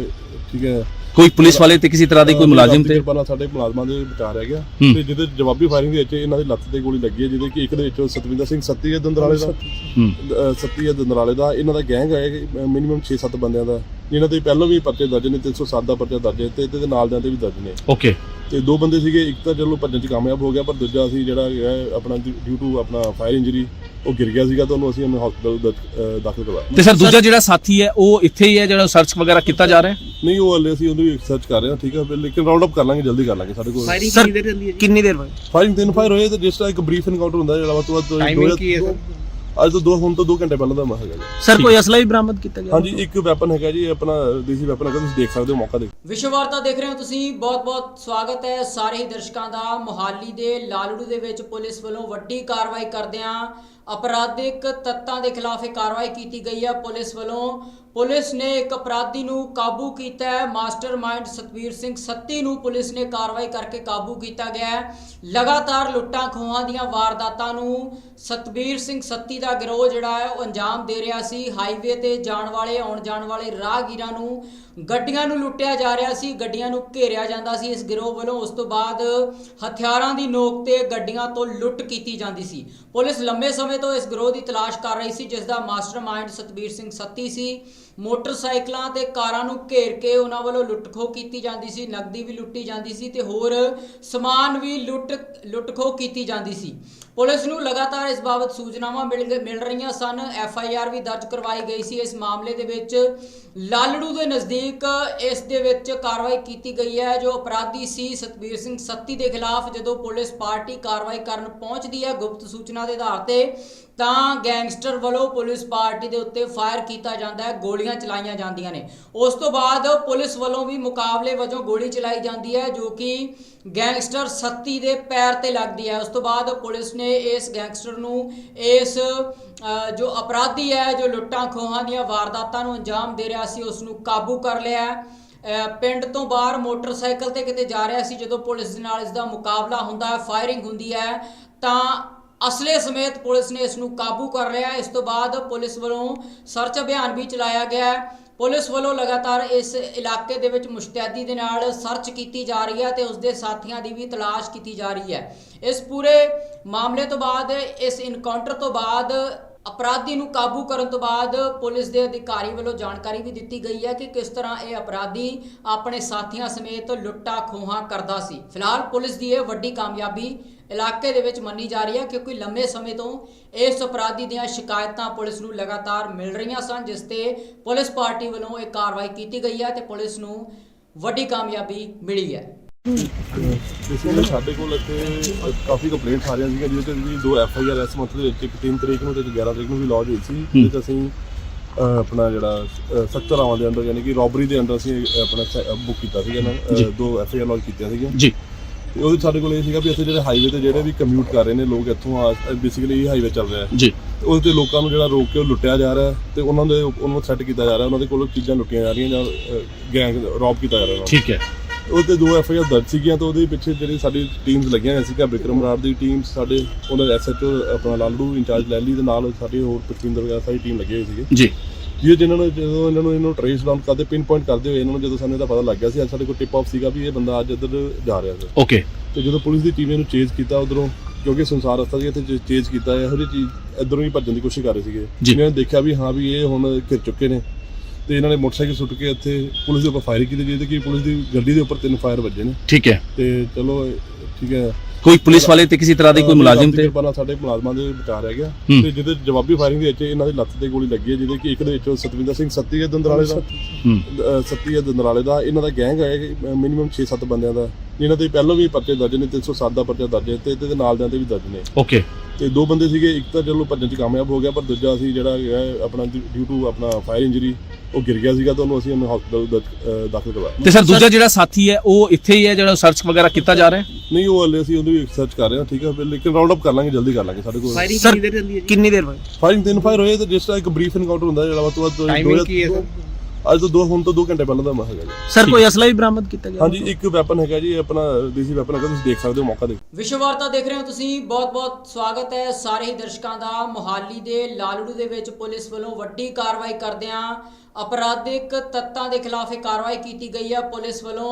ਠੀਕ ਹੈ। ਕੋਈ ਪੁਲਿਸ ਵਾਲੇ ਤੇ ਕਿਸੇ ਤਰ੍ਹਾਂ ਦੀ ਕੋਈ ਮੁਲਾਜ਼ਮ ਤੇ? ਕਿਰਪਾ ਨਾਲ ਸਾਡੇ ਮੁਲਾਜ਼ਮਾਂ ਦੇ ਬਚਾ ਰਹਿ ਗਿਆ ਹੂੰ। ਤੇ ਜਿਹਦੇ ਜਵਾਬੀ ਫਾਇਰਿੰਗ ਦੇ ਵਿੱਚ ਇਹਨਾਂ ਦੀ ਲੱਤ ਤੇ ਗੋਲੀ ਲੱਗੀ ਹੈ ਜਿਹਦੇ ਕਿ ਇੱਕ ਦੇ ਵਿੱਚੋਂ ਸਤਵਿੰਦਰ ਸਿੰਘ ਸੱਤੀ ਹੈ ਦੰਦਰਾਲੇ ਦਾ। ਹੂੰ। ਅਹ ਸੱਤੀ ਹੈ ਦੰਦਰਾਲੇ ਦਾ। ਇਹਨਾਂ ਦਾ ਗੈਂਗ ਹੈ ਮਿਨੀਮਮ 6-7 ਬੰਦਿਆਂ ਦਾ। ਜਿਨ੍ਹਾਂ ਦੇ ਪਹਿਲਾਂ ਵੀ ਪਰਚੇ ਦਰਜ ਨੇ 307 ਦਾ ਪਰਚਾ ਦਰਜ ਹੈ ਤੇ ਇਹਦੇ ਨਾਲ ਦਿਆਂ ਤੇ ਵੀ ਦਰਜ ਨੇ। ਓਕੇ ਤੇ ਦੋ ਬੰਦੇ ਸੀਗੇ ਇੱਕ ਤਾਂ ਚਲੋ ਭੱਜਣ 'ਚ ਕਾਮਯਾਬ ਹੋ ਗਿਆ ਪਰ ਦੂਜਾ ਸੀ ਜਿਹੜਾ ਹੈਗਾ ਆਪਣਾ ਡਿਊ ਟੂ ਆਪਣਾ ਫਾਇਰ ਇੰਜਰੀ ਉਹ ਗਿਰ ਗਿਆ ਸੀਗਾ ਤਾਂ ਉਹਨੂੰ ਅਸੀਂ ਉਹਨੂੰ ਹਸਪੀਟਲ ਦਾਖਲ ਕਰਵਾਇਆ। ਤੇ ਸਰ ਦੂਜਾ ਜਿਹੜਾ ਸਾਥੀ ਹੈ ਉਹ ਇੱਥੇ ਹੀ ਹੈ ਜਿਹੜਾ ਸਰਚ ਵਗੈਰਾ ਕੀਤਾ ਜਾ ਰਿਹਾ ਹੈ? ਨਹੀਂ ਉਹ ਹਲੇ ਅਸੀਂ ਉਹਨੂੰ ਸਰਚ ਕਰ ਰਹੇ ਹਾਂ ਠੀਕ ਹੈ ਫਿਰ ਲੇਕਿਨ ਰਾਉਂਡ ਅਪ ਕਰ ਲਾਂਗੇ ਜਲਦੀ ਕਰ ਲਾਂਗੇ ਸਾਡੇ ਕੋਲ। ਫਾਇਰਿੰਗ ਕਿੰਨੀ ਦੇਰ ਚੱਲੀ ਹੈ ਕਿੰਨੀ ਦੇਰ ਬਾਅਦ? ਫਾਇਰਿੰਗ ਤਿੰਨ ਫਾਇਰ ਹੋਏ ਤੇ ਜਿਸ ਤਰ੍ਹਾਂ ਇੱਕ ਬਰੀਫ ਇਨਕਾਊਂਟਰ ਹੁੰਦਾ ਜਿਹੜਾ ਵੱਧ ਤੋਂ ਵੱਧ ਟਾਈਮਿੰਗ ਕੀ ਹੈ? ਸਰ ਅੱਜ ਤੋਂ ਦੋ ਹੁਣ ਤੋਂ 2 ਘੰਟੇ ਪਹਿਲਾਂ ਦਾ ਮੈਂ ਹੈਗਾ ਜੀ। ਸਰ ਕੋਈ ਅਸਲਾ ਵੀ ਬਰਾਮਦ ਕੀਤਾ ਗਿਆ? ਹਾਂਜੀ ਇੱਕ ਵੈਪਨ ਹੈਗਾ ਜੀ ਆਪਣਾ ਦੇਸੀ ਵੈਪਨ ਹੈਗਾ ਤੁਸੀਂ ਦੇਖ ਸਕਦੇ ਹੋ ਮੌਕਾ ਦੇ ਵਿਸ਼ਵ ਵਾਰਤਾ ਦੇਖ ਰਹੇ ਹੋ ਤੁਸੀਂ ਬਹੁਤ-ਬਹੁਤ ਸਵਾਗਤ ਹੈ ਸਾਰੇ ਹੀ ਦਰਸ਼ਕਾਂ ਦਾ। ਮੋਹਾਲੀ ਦੇ ਲਾਲੜੂ ਦੇ ਵਿੱਚ ਪੁਲਿਸ ਵੱਲੋਂ ਵੱਡੀ ਕਾਰਵਾਈ ਕਰਦਿਆਂ ਅਪਰਾਧਿਕ ਤੱਤਾਂ ਦੇ ਖਿਲਾਫ ਇਹ ਕਾਰਵਾਈ ਕੀਤੀ ਗਈ ਹੈ। ਪੁਲਿਸ ਵੱਲੋਂ ਪੁਲਿਸ ਨੇ ਇੱਕ ਅਪਰਾਧੀ ਨੂੰ ਕਾਬੂ ਕੀਤਾ ਹੈ। ਮਾਸਟਰਮਾਈਂਡ ਸਤਵੀਰ ਸਿੰਘ ਸੱਤੀ ਨੂੰ ਪੁਲਿਸ ਨੇ ਕਾਰਵਾਈ ਕਰਕੇ ਕਾਬੂ ਕੀਤਾ ਗਿਆ ਹੈ। ਲਗਾਤਾਰ ਲੁੱਟਾਂ ਖੋਹਾਂ ਦੀਆਂ ਵਾਰਦਾਤਾਂ ਨੂੰ ਸਤਵੀਰ ਸਿੰਘ ਸੱਤੀ ਦਾ ਗਿਰੋਹ ਜਿਹੜਾ ਹੈ, ਉਹ ਅੰਜਾਮ ਦੇ ਰਿਹਾ ਸੀ। ਹਾਈਵੇ ਤੇ ਜਾਣ ਵਾਲੇ, ਆਉਣ ਜਾਣ ਵਾਲੇ ਰਾਹਗੀਰਾਂ ਨੂੰ ਗੱਡੀਆਂ ਨੂੰ ਲੁੱਟਿਆ ਜਾ ਰਿਹਾ ਸੀ, ਗੱਡੀਆਂ ਨੂੰ ਘੇਰਿਆ ਜਾਂਦਾ ਸੀ। ਇਸ ਗਿਰੋਹ ਵੱਲੋਂ ਉਸ ਤੋਂ ਬਾਅਦ ਹਥਿਆਰਾਂ ਦੀ ਨੋਕ ਤੇ ਗੱਡੀਆਂ ਤੋਂ ਲੁੱਟ ਕੀਤੀ ਜਾਂਦੀ ਸੀ। ਪੁਲਿਸ ਲੰਬੇ ਸਮੇਂ ਤੋਂ ਇਸ ਗਿਰੋਹ ਦੀ ਤਲਾਸ਼ ਕਰ ਰਹੀ ਸੀ, ਜਿਸ ਦਾ ਮਾਸਟਰਮਾਈਂਡ ਸਤਬੀਰ ਸਿੰਘ ਸੱਤੀ ਸੀ। ਮੋਟਰਸਾਈਕਲਾਂ ਤੇ ਕਾਰਾਂ ਨੂੰ ਘੇਰ ਕੇ ਉਹਨਾਂ ਵੱਲੋਂ ਲੁੱਟਖੋ ਕੀਤੀ ਜਾਂਦੀ ਸੀ, ਨਕਦੀ ਵੀ ਲੁੱਟੀ ਜਾਂਦੀ ਸੀ ਤੇ ਹੋਰ ਸਮਾਨ ਵੀ ਲੁੱਟ, ਲੁੱਟਖੋ ਕੀਤੀ ਜਾਂਦੀ ਸੀ। ਪੁਲਿਸ ਨੂੰ ਲਗਾਤਾਰ ਇਸ ਬਾਬਤ ਸੂਚਨਾਵਾਂ ਮਿਲ ਗ- ਮਿਲ ਰਹੀਆਂ ਸਨ। ਐਫ ਆਈ ਆਰ ਵੀ ਦਰਜ ਕਰਵਾਈ ਗਈ ਸੀ। ਇਸ ਮਾਮਲੇ ਦੇ ਵਿੱਚ ਲਾਲੜੂ ਦੇ ਨਜ਼ਦੀਕ ਇਸ ਦੇ ਵਿੱਚ ਕਾਰਵਾਈ ਕੀਤੀ ਗਈ ਹੈ। ਜੋ ਅਪਰਾਧੀ ਸੀ ਸਤਬੀਰ ਸਿੰਘ ਸੱਤੀ ਦੇ ਖਿਲਾਫ ਜਦੋਂ ਪੁਲਿਸ ਪਾਰਟੀ ਕਾਰਵਾਈ ਕਰਨ ਪਹੁੰਚਦੀ ਹੈ ਗੁਪਤ ਸੂਚਨਾ ਦੇ ਆਧਾਰ ਤੇ, ਤਾਂ ਗੈਂਗਸਟਰ ਵੱਲੋਂ ਪੁਲਿਸ ਪਾਰਟੀ ਦੇ ਉੱਤੇ ਫਾਇਰ ਕੀਤਾ ਜਾਂਦਾ ਹੈ। ਗੋਲੀਆਂ ਚਲਾਈਆਂ ਜਾਂਦੀਆਂ ਨੇ। ਉਸ ਤੋਂ ਬਾਅਦ ਪੁਲਿਸ ਵੱਲੋਂ ਵੀ ਮੁਕਾਬਲੇ ਵਜੋਂ ਗੋਲੀ ਚਲਾਈ ਜਾਂਦੀ ਹੈ, ਜੋ ਕਿ ਗੈਂਗਸਟਰ ਸੱਤੀ ਦੇ ਪੈਰ ਤੇ ਲੱਗਦੀ ਹੈ। ਉਸ ਤੋਂ ਬਾਅਦ ਪੁਲਿਸ ਨੇ ਇਸ ਗੈਂਗਸਟਰ ਨੂੰ ਇਸ ਜੋ ਅਪਰਾਧੀ ਹੈ, ਜੋ ਲੁੱਟਾਂ ਖੋਹਾਂ ਦੀਆਂ ਵਾਰਦਾਤਾਂ ਨੂੰ ਅੰਜਾਮ ਦੇ ਰਿਹਾ ਸੀ ਉਸ ਨੂੰ ਕਾਬੂ ਕਰ ਲਿਆ ਪਿੰਡ ਤੋਂ ਬਾਹਰ ਮੋਟਰਸਾਈਕਲ ਤੇ ਕਿਤੇ ਜਾ ਰਿਹਾ ਸੀ, ਜਦੋਂ ਪੁਲਿਸ ਦੇ ਨਾਲ ਇਸ ਦਾ ਮੁਕਾਬਲਾ ਹੁੰਦਾ ਹੈ, ਫਾਇਰਿੰਗ ਹੁੰਦੀ ਹੈ, ਤਾਂ ਅਸਲੇ ਸਮੇਤ ਪੁਲਿਸ ਨੇ ਇਸ ਨੂੰ ਕਾਬੂ ਕਰ ਲਿਆ ਇਸ ਤੋਂ ਬਾਅਦ ਪੁਲਿਸ ਵੱਲੋਂ ਸਰਚ ਅਭਿਆਨ ਵੀ ਚਲਾਇਆ ਗਿਆ ਪੁਲਿਸ ਵੱਲੋਂ ਲਗਾਤਾਰ ਇਸ ਇਲਾਕੇ ਦੇ ਵਿੱਚ ਮੁਸ਼ਤੈਦੀ ਦੇ ਨਾਲ ਸਰਚ ਕੀਤੀ ਜਾ ਰਹੀ ਹੈ ਤੇ ਉਸ ਦੇ ਸਾਥੀਆਂ ਦੀ ਵੀ ਤਲਾਸ਼ ਕੀਤੀ ਜਾ ਰਹੀ ਹੈ। ਇਸ ਪੂਰੇ ਮਾਮਲੇ ਤੋਂ ਬਾਅਦ, ਇਸ ਇਨਕਾਊਂਟਰ ਤੋਂ ਬਾਅਦ, ਅਪਰਾਧੀ ਨੂੰ ਕਾਬੂ ਕਰਨ ਤੋਂ ਬਾਅਦ ਪੁਲਿਸ ਦੇ ਅਧਿਕਾਰੀ ਵੱਲੋਂ ਜਾਣਕਾਰੀ ਵੀ ਦਿੱਤੀ ਗਈ ਹੈ ਕਿ ਕਿਸ ਤਰ੍ਹਾਂ ਇਹ ਅਪਰਾਧੀ ਆਪਣੇ ਸਾਥੀਆਂ ਸਮੇਤ ਲੁੱਟਾ ਖੋਹਾਂ ਕਰਦਾ ਸੀ। ਫਿਲਹਾਲ ਪੁਲਿਸ ਦੀ ਇਹ ਵੱਡੀ ਕਾਮਯਾਬੀ ਇਲਾਕੇ ਦੇ ਵਿੱਚ ਮੰਨੀ ਜਾ ਰਹੀ ਹੈ ਕਿਉਂਕਿ ਲੰਮੇ ਸਮੇਂ ਤੋਂ ਇਸ ਅਪਰਾਧੀ ਦੀਆਂ ਸ਼ਿਕਾਇਤਾਂ ਪੁਲਿਸ ਨੂੰ ਲਗਾਤਾਰ ਮਿਲ ਰਹੀਆਂ ਸਨ ਜਿਸ ਤੇ ਪੁਲਿਸ ਪਾਰਟੀ ਵੱਲੋਂ ਇਹ ਕਾਰਵਾਈ ਕੀਤੀ ਗਈ ਹੈ ਤੇ ਪੁਲਿਸ ਨੂੰ ਵੱਡੀ ਕਾਮਯਾਬੀ ਮਿਲੀ ਹੈ। ਬੇਸਿਕਲੀ ਸਾਡੇ ਕੋਲ ਇੱਥੇ ਕਾਫੀ ਕੰਪਲੇਂਟਸ ਆ ਰਹੀਆਂ ਸੀਗੀਆਂ ਜਿਹਦੇ ਤੇ ਵੀ ਦੋ ਐਫ ਆਈ ਆਰ ਇਸ ਮੰਥ ਦੇ ਵਿੱਚ ਇੱਕ 3 ਤਰੀਕ ਨੂੰ ਤੇ ਇੱਕ 11 ਤਰੀਕ ਨੂੰ ਵੀ ਲੌਜ ਹੋਈ ਸੀ ਤੇ ਅਸੀਂ ਆਪਣਾ ਜਿਹੜਾ ਸਖਤ ਰਾਵਾਂ ਦੇ ਅੰਡਰ ਯਾਨੀ ਕਿ ਰੋਬਰੀ ਦੇ ਅੰਡਰ ਅਸੀਂ ਆਪਣਾ ਬੁੱਕ ਕੀਤਾ ਸੀਗਾ ਨਾ। ਦੋ ਐਫ ਆਈ ਆਰ ਲੌਜ ਕੀਤੀਆਂ ਸੀਗੀਆਂ। ਜੀ। ਤੇ ਉਹਦੇ ਸਾਡੇ ਕੋਲ ਇਹ ਸੀਗਾ ਵੀ ਇੱਥੇ ਜਿਹੜੇ ਹਾਈਵੇ ਤੇ ਜਿਹੜੇ ਵੀ ਕਮਿਊਟ ਕਰ ਰਹੇ ਨੇ ਲੋਕ ਇੱਥੋਂ ਆ ਬੇਸਿਕਲੀ ਇਹ ਹਾਈਵੇ ਚੱਲ ਰਿਹਾ ਹੈ। ਜੀ। ਉਹਦੇ ਤੇ ਲੋਕਾਂ ਨੂੰ ਜਿਹੜਾ ਰੋਕ ਕੇ ਲੁੱਟਿਆ ਜਾ ਰਿਹਾ ਤੇ ਉਹਨਾਂ ਦੇ ਉਹਨਾਂ ਨੂੰ ਸੈੱਟ ਕੀਤਾ ਜਾ ਰਿਹਾ ਉਹਨਾਂ ਦੇ ਕੋਲੋਂ ਚੀਜ਼ਾਂ ਲੁੱਟੀਆਂ ਜਾ ਰਹੀਆਂ ਜਾਂ ਗੈਂਗ ਰੌਬ ਕੀਤਾ ਜਾ ਰਿਹਾ। ਠੀਕ ਹੈ। ਉਹ ਤੇ ਦੋ ਐਫ ਆਈ ਆਰ ਦਰਜ ਸੀਗੀਆਂ ਤਾਂ ਉਹਦੇ ਪਿੱਛੇ ਜਿਹੜੀ ਸਾਡੀ ਟੀਮਸ ਲੱਗੀਆਂ ਹੋਈਆਂ ਸੀਗਾ ਵਿਕਰਮ ਰਾੜ ਦੀ ਟੀਮ ਸਾਡੇ ਉਹਨਾਂ ਐਸ ਐਚ ਓ ਆਪਣਾ ਲਾਲੜੂ ਇੰਚਾਰਜ ਲੈਲੀ ਦੇ ਨਾਲ ਸਾਡੀ ਹੋਰ ਪੁਸ਼ਪਿੰਦਰ ਵਗੈਰਾ ਸਾਰੀ ਟੀਮ ਲੱਗੀ ਹੋਈ ਸੀਗੀ। ਜੀ। ਜੀ ਜਿਨ੍ਹਾਂ ਨੂੰ ਜਦੋਂ ਇਹਨਾਂ ਨੂੰ ਇਹਨੂੰ ਟ੍ਰੇਸ ਡਾਊਨ ਕਰਦੇ ਪਿਨ ਪੁਆਇੰਟ ਕਰਦੇ ਹੋਏ ਇਹਨਾਂ ਨੂੰ ਜਦੋਂ ਸਾਨੂੰ ਇਹਦਾ ਪਤਾ ਲੱਗ ਗਿਆ ਸੀ ਅੱਜ ਸਾਡੇ ਕੋਲ ਟਿਪ ਆਫ ਸੀਗਾ ਵੀ ਇਹ ਬੰਦਾ ਅੱਜ ਇੱਧਰ ਜਾ ਰਿਹਾ ਸੀ। ਓਕੇ ਤੇ ਜਦੋਂ ਪੁਲਿਸ ਦੀ ਟੀਮ ਇਹਨੂੰ ਚੇਜ਼ ਕੀਤਾ ਉਧਰੋਂ ਕਿਉਂਕਿ ਸੰਸਾਰ ਰਸਤਾ ਸੀ ਇੱਥੇ ਚੇਜ਼ ਕੀਤਾ ਇਹੋ ਜਿਹੀ ਚੀਜ਼ ਇਧਰੋਂ ਹੀ ਭੱਜਣ ਦੀ ਕੋਸ਼ਿਸ਼ ਕਰ ਰਹੇ ਸੀਗੇ। ਇਹਨਾਂ ਨੇ ਦੇਖਿਆ ਵੀ ਹਾਂ ਵੀ ਇਹ ਹੁਣ ਘਿਰ ਚੁੱਕੇ ਨੇ। ਤੇ ਇਹਨਾਂ ਨੇ ਮੋਟਰਸਾਈਕਲ ਸੁੱਟ ਕੇ ਇੱਥੇ ਪੁਲਿਸ ਦੇ ਉੱਪਰ ਫਾਇਰ ਕੀਤੀ ਜਿਹਦੇ ਕਿ ਪੁਲਿਸ ਦੀ ਗੱਡੀ ਦੇ ਉੱਪਰ ਤਿੰਨ ਫਾਇਰ ਵੱਜੇ ਨੇ। ਠੀਕ ਹੈ। ਤੇ ਚਲੋ ਠੀਕ ਹੈ। ਕੋਈ ਪੁਲਿਸ ਵਾਲੇ ਤੇ ਕਿਸੇ ਤਰ੍ਹਾਂ ਦੀ ਕੋਈ ਮੁਲਾਜ਼ਮ ਤੇ? ਸਾਡੇ ਮੁਲਾਜ਼ਮਾਂ ਦੇ ਬਚਾ ਰਹਿ ਗਿਆ ਹੂੰ। ਤੇ ਜਿਹਦੇ ਜਵਾਬੀ ਫਾਇਰਿੰਗ ਦੇ ਵਿੱਚ ਇਹਨਾਂ ਦੀ ਲੱਤ ਤੇ ਗੋਲੀ ਲੱਗੀ ਹੈ ਜਿਹਦੇ ਕਿ ਇੱਕ ਦੇ ਵਿੱਚ ਸਤਵਿੰਦਰ ਸਿੰਘ ਸੱਤੀ ਹੈ ਦੰਦਰਾਲੇ ਦਾ। ਹੂੰ। ਅਹ ਸੱਤੀ ਹੈ ਦੰਦਰਾਲੇ ਦਾ। ਇਹਨਾਂ ਦਾ ਗੈਂਗ ਹੈ ਮਿਨੀਮਮ 6-7 ਬੰਦਿਆਂ ਦਾ। ਜਿਨ੍ਹਾਂ ਦੇ ਪਹਿਲਾਂ ਵੀ ਪਰਚੇ ਦਰਜ ਨੇ 307 ਦਾ ਪਰਚਾ ਦਰਜ ਹੈ ਤੇ ਇਹਦੇ ਨਾਲ ਦਿਆਂ ਤੇ ਵੀ ਦਰਜ ਨੇ। ਓਕੇ ਤੇ ਦੋ ਬੰਦੇ ਸੀਗੇ ਇੱਕ ਤਾਂ ਚਲੋ ਭੱਜਣ 'ਚ ਕਾਮਯਾਬ ਹੋ ਗਿਆ ਪਰ ਦੂਜਾ ਸੀ ਜਿਹੜਾ ਹੈਗਾ ਆਪਣਾ ਡਿਊ ਟੂ ਆਪਣਾ ਫਾਇਰ ਇੰਜਰੀ ਉਹ ਗਿਰ ਗਿਆ ਸੀਗਾ ਤਾਂ ਉਹਨੂੰ ਅਸੀਂ ਹਸਪੀਟਲ ਦਾਖਲ ਕਰਵਾਇਆ। ਤੇ ਸਰ ਦੂਜਾ ਜਿਹੜਾ ਸਾਥੀ ਹੈ ਉਹ ਇੱਥੇ ਹੀ ਹੈ ਜਿਹੜਾ ਸਰਚ ਵਗੈਰਾ ਕੀਤਾ ਜਾ ਰਿਹਾ ਹੈ? ਨਹੀਂ ਉਹ ਹਲੇ ਅਸੀਂ ਉਹਨੂੰ ਵੀ ਸਰਚ ਕਰ ਰਹੇ ਹਾਂ ਠੀਕ ਹੈ ਫਿਰ ਲੇਕਿਨ ਰਾਉਂਡ ਅਪ ਕਰ ਲਾਂਗੇ ਜਲਦੀ ਕਰ ਲਾਂਗੇ ਸਾਡੇ ਕੋਲ। ਫਾਇਰਿੰਗ ਕਿੰਨੀ ਦੇਰ ਚੱਲੀ ਹੈ ਕਿੰਨੀ ਦੇਰ ਬਾਅਦ? ਫਾਇਰਿੰਗ ਤਿੰਨ ਫਾਇਰ ਹੋਏ ਤੇ ਜਿਸ ਤਰ੍ਹਾਂ ਇੱਕ ਬਰੀਫ ਇਨਕਾਊਂਟਰ ਹੁੰਦਾ ਜਿਹੜਾ ਵੱਧ ਤੋਂ ਵੱਧ ਟਾਈਮਿੰਗ ਕੀ ਹੈ ਸਰ? ਅੱਜ ਤੋਂ ਦੋ ਹੁਣ ਤੋਂ 2 ਘੰਟੇ ਪਹਿਲਾਂ ਦਾ ਮੈਂ ਹੈਗਾ ਜੀ। ਸਰ ਕੋਈ ਅਸਲਾ ਵੀ ਬਰਾਮਦ ਕੀਤਾ ਗਿਆ? ਹਾਂਜੀ ਇੱਕ ਵੈਪਨ ਹੈਗਾ ਜੀ ਆਪਣਾ ਦੇਸੀ ਵੈਪਨ ਹੈਗਾ ਤੁਸੀਂ ਦੇਖ ਸਕਦੇ ਹੋ ਮੌਕਾ ਦੇ ਵਿਸ਼ਵ ਵਾਰਤਾ ਦੇਖ ਰਹੇ ਹੋ ਤੁਸੀਂ ਬਹੁਤ-ਬਹੁਤ ਸਵਾਗਤ ਹੈ ਸਾਰੇ ਹੀ ਦਰਸ਼ਕਾਂ ਦਾ। ਮੋਹਾਲੀ ਦੇ ਲਾਲੜੂ ਦੇ ਵਿੱਚ ਪੁਲਿਸ ਵੱਲੋਂ ਵੱਡੀ ਕਾਰਵਾਈ ਕਰਦਿਆਂ ਅਪਰਾਧਿਕ ਤੱਤਾਂ ਦੇ ਖਿਲਾਫ ਇਹ ਕਾਰਵਾਈ ਕੀਤੀ ਗਈ ਹੈ। ਪੁਲਿਸ ਵੱਲੋਂ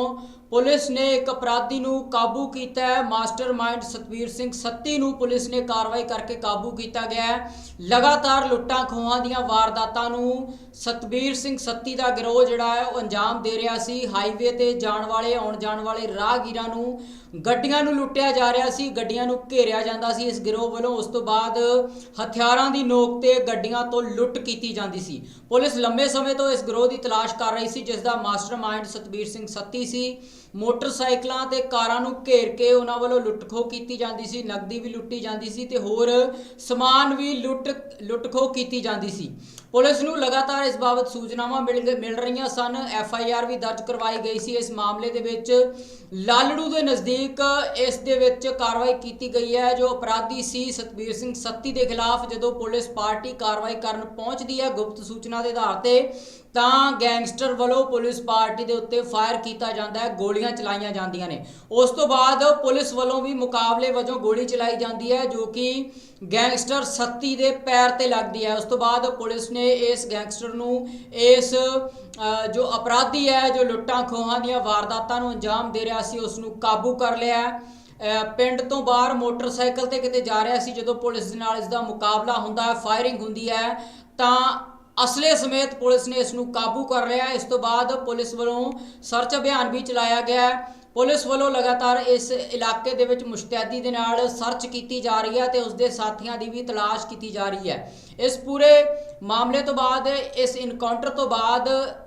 ਪੁਲਿਸ ਨੇ ਇੱਕ ਅਪਰਾਧੀ ਨੂੰ ਕਾਬੂ ਕੀਤਾ ਹੈ। ਮਾਸਟਰਮਾਈਂਡ ਸਤਵੀਰ ਸਿੰਘ ਸੱਤੀ ਨੂੰ ਪੁਲਿਸ ਨੇ ਕਾਰਵਾਈ ਕਰਕੇ ਕਾਬੂ ਕੀਤਾ ਗਿਆ ਹੈ। ਲਗਾਤਾਰ ਲੁੱਟਾਂ ਖੋਹਾਂ ਦੀਆਂ ਵਾਰਦਾਤਾਂ ਨੂੰ ਸਤਵੀਰ ਸਿੰਘ ਸੱਤੀ ਦਾ ਗਿਰੋਹ ਜਿਹੜਾ ਹੈ ਉਹ ਅੰਜਾਮ ਦੇ ਰਿਹਾ ਸੀ। ਹਾਈਵੇ ਤੇ ਜਾਣ ਵਾਲੇ, ਆਉਣ ਜਾਣ ਵਾਲੇ ਰਾਹਗੀਰਾਂ ਨੂੰ ਗੱਡੀਆਂ ਨੂੰ ਲੁੱਟਿਆ ਜਾ ਰਿਹਾ ਸੀ, ਗੱਡੀਆਂ ਨੂੰ ਘੇਰਿਆ ਜਾਂਦਾ ਸੀ। ਇਸ ਗਿਰੋਹ ਵੱਲੋਂ ਉਸ ਤੋਂ ਬਾਅਦ ਹਥਿਆਰਾਂ ਦੀ ਨੋਕ ਤੇ ਗੱਡੀਆਂ ਤੋਂ ਲੁੱਟ ਕੀਤੀ ਜਾਂਦੀ ਸੀ। ਪੁਲਿਸ ਲੰਬੇ ਸਮੇਂ ਤੋਂ ਇਸ ਗਿਰੋਹ ਦੀ ਤਲਾਸ਼ ਕਰ ਰਹੀ ਸੀ, ਜਿਸ ਦਾ ਮਾਸਟਰਮਾਈਂਡ ਸਤਬੀਰ ਸਿੰਘ ਸੱਤੀ ਸੀ। ਮੋਟਰਸਾਈਕਲਾਂ ਤੇ ਕਾਰਾਂ ਨੂੰ ਘੇਰ ਕੇ ਉਹਨਾਂ ਵੱਲੋਂ ਲੁੱਟਖੋ ਕੀਤੀ ਜਾਂਦੀ ਸੀ, ਨਕਦੀ ਵੀ ਲੁੱਟੀ ਜਾਂਦੀ ਸੀ ਤੇ ਹੋਰ ਸਮਾਨ ਵੀ ਲੁੱਟ, ਲੁੱਟਖੋ ਕੀਤੀ ਜਾਂਦੀ ਸੀ। ਪੁਲਿਸ ਨੂੰ ਲਗਾਤਾਰ ਇਸ ਬਾਬਤ ਸੂਚਨਾਵਾਂ ਮਿਲ ਗ- ਮਿਲ ਰਹੀਆਂ ਸਨ। ਐਫ ਆਈ ਆਰ ਵੀ ਦਰਜ ਕਰਵਾਈ ਗਈ ਸੀ। ਇਸ ਮਾਮਲੇ ਦੇ ਵਿੱਚ ਲਾਲੜੂ ਦੇ ਨਜ਼ਦੀਕ ਇਸ ਦੇ ਵਿੱਚ ਕਾਰਵਾਈ ਕੀਤੀ ਗਈ ਹੈ। ਜੋ ਅਪਰਾਧੀ ਸੀ ਸਤਬੀਰ ਸਿੰਘ ਸੱਤੀ ਦੇ ਖਿਲਾਫ, ਜਦੋਂ ਪੁਲਿਸ ਪਾਰਟੀ ਕਾਰਵਾਈ ਕਰਨ ਪਹੁੰਚਦੀ ਹੈ ਗੁਪਤ ਸੂਚਨਾ ਦੇ ਆਧਾਰ ਤੇ, ਤਾਂ ਗੈਂਗਸਟਰ ਵੱਲੋਂ ਪੁਲਿਸ ਪਾਰਟੀ ਦੇ ਉੱਤੇ ਫਾਇਰ ਕੀਤਾ ਜਾਂਦਾ ਹੈ। ਗੋਲੀਆਂ ਚਲਾਈਆਂ ਜਾਂਦੀਆਂ ਨੇ। ਉਸ ਤੋਂ ਬਾਅਦ ਪੁਲਿਸ ਵੱਲੋਂ ਵੀ ਮੁਕਾਬਲੇ ਵਜੋਂ ਗੋਲੀ ਚਲਾਈ ਜਾਂਦੀ ਹੈ, ਜੋ ਕਿ ਗੈਂਗਸਟਰ ਸੱਤੀ ਦੇ ਪੈਰ ਤੇ ਲੱਗਦੀ ਹੈ। ਉਸ ਤੋਂ ਬਾਅਦ ਪੁਲਿਸ ਨੇ ਇਸ ਗੈਂਗਸਟਰ ਨੂੰ ਇਸ ਜੋ ਅਪਰਾਧੀ ਹੈ, ਜੋ ਲੁੱਟਾਂ ਖੋਹਾਂ ਦੀਆਂ ਵਾਰਦਾਤਾਂ ਨੂੰ ਅੰਜਾਮ ਦੇ ਰਿਹਾ ਸੀ ਉਸ ਨੂੰ ਕਾਬੂ ਕਰ ਲਿਆ ਹੈ। ਪਿੰਡ ਤੋਂ ਬਾਹਰ ਮੋਟਰਸਾਈਕਲ ਤੇ ਕਿਤੇ ਜਾ ਰਿਹਾ ਸੀ, ਜਦੋਂ ਪੁਲਿਸ ਦੇ ਨਾਲ ਇਸ ਦਾ ਮੁਕਾਬਲਾ ਹੁੰਦਾ ਹੈ, ਫਾਇਰਿੰਗ ਹੁੰਦੀ ਹੈ, ਤਾਂ ਅਸਲੇ ਸਮੇਤ ਪੁਲਿਸ ਨੇ ਇਸ ਨੂੰ ਕਾਬੂ ਕਰ ਲਿਆ ਇਸ ਤੋਂ ਬਾਅਦ ਪੁਲਿਸ ਵੱਲੋਂ ਸਰਚ ਅਭਿਆਨ ਵੀ ਚਲਾਇਆ ਗਿਆ ਪੁਲਿਸ ਵੱਲੋਂ ਲਗਾਤਾਰ ਇਸ ਇਲਾਕੇ ਦੇ ਵਿੱਚ ਮੁਸ਼ਤੈਦੀ ਦੇ ਨਾਲ ਸਰਚ ਕੀਤੀ ਜਾ ਰਹੀ ਹੈ ਤੇ ਉਸ ਦੇ ਸਾਥੀਆਂ ਦੀ ਵੀ ਤਲਾਸ਼ ਕੀਤੀ ਜਾ ਰਹੀ ਹੈ। ਇਸ ਪੂਰੇ ਮਾਮਲੇ ਤੋਂ ਬਾਅਦ, ਇਸ ਇਨਕਾਊਂਟਰ ਤੋਂ ਬਾਅਦ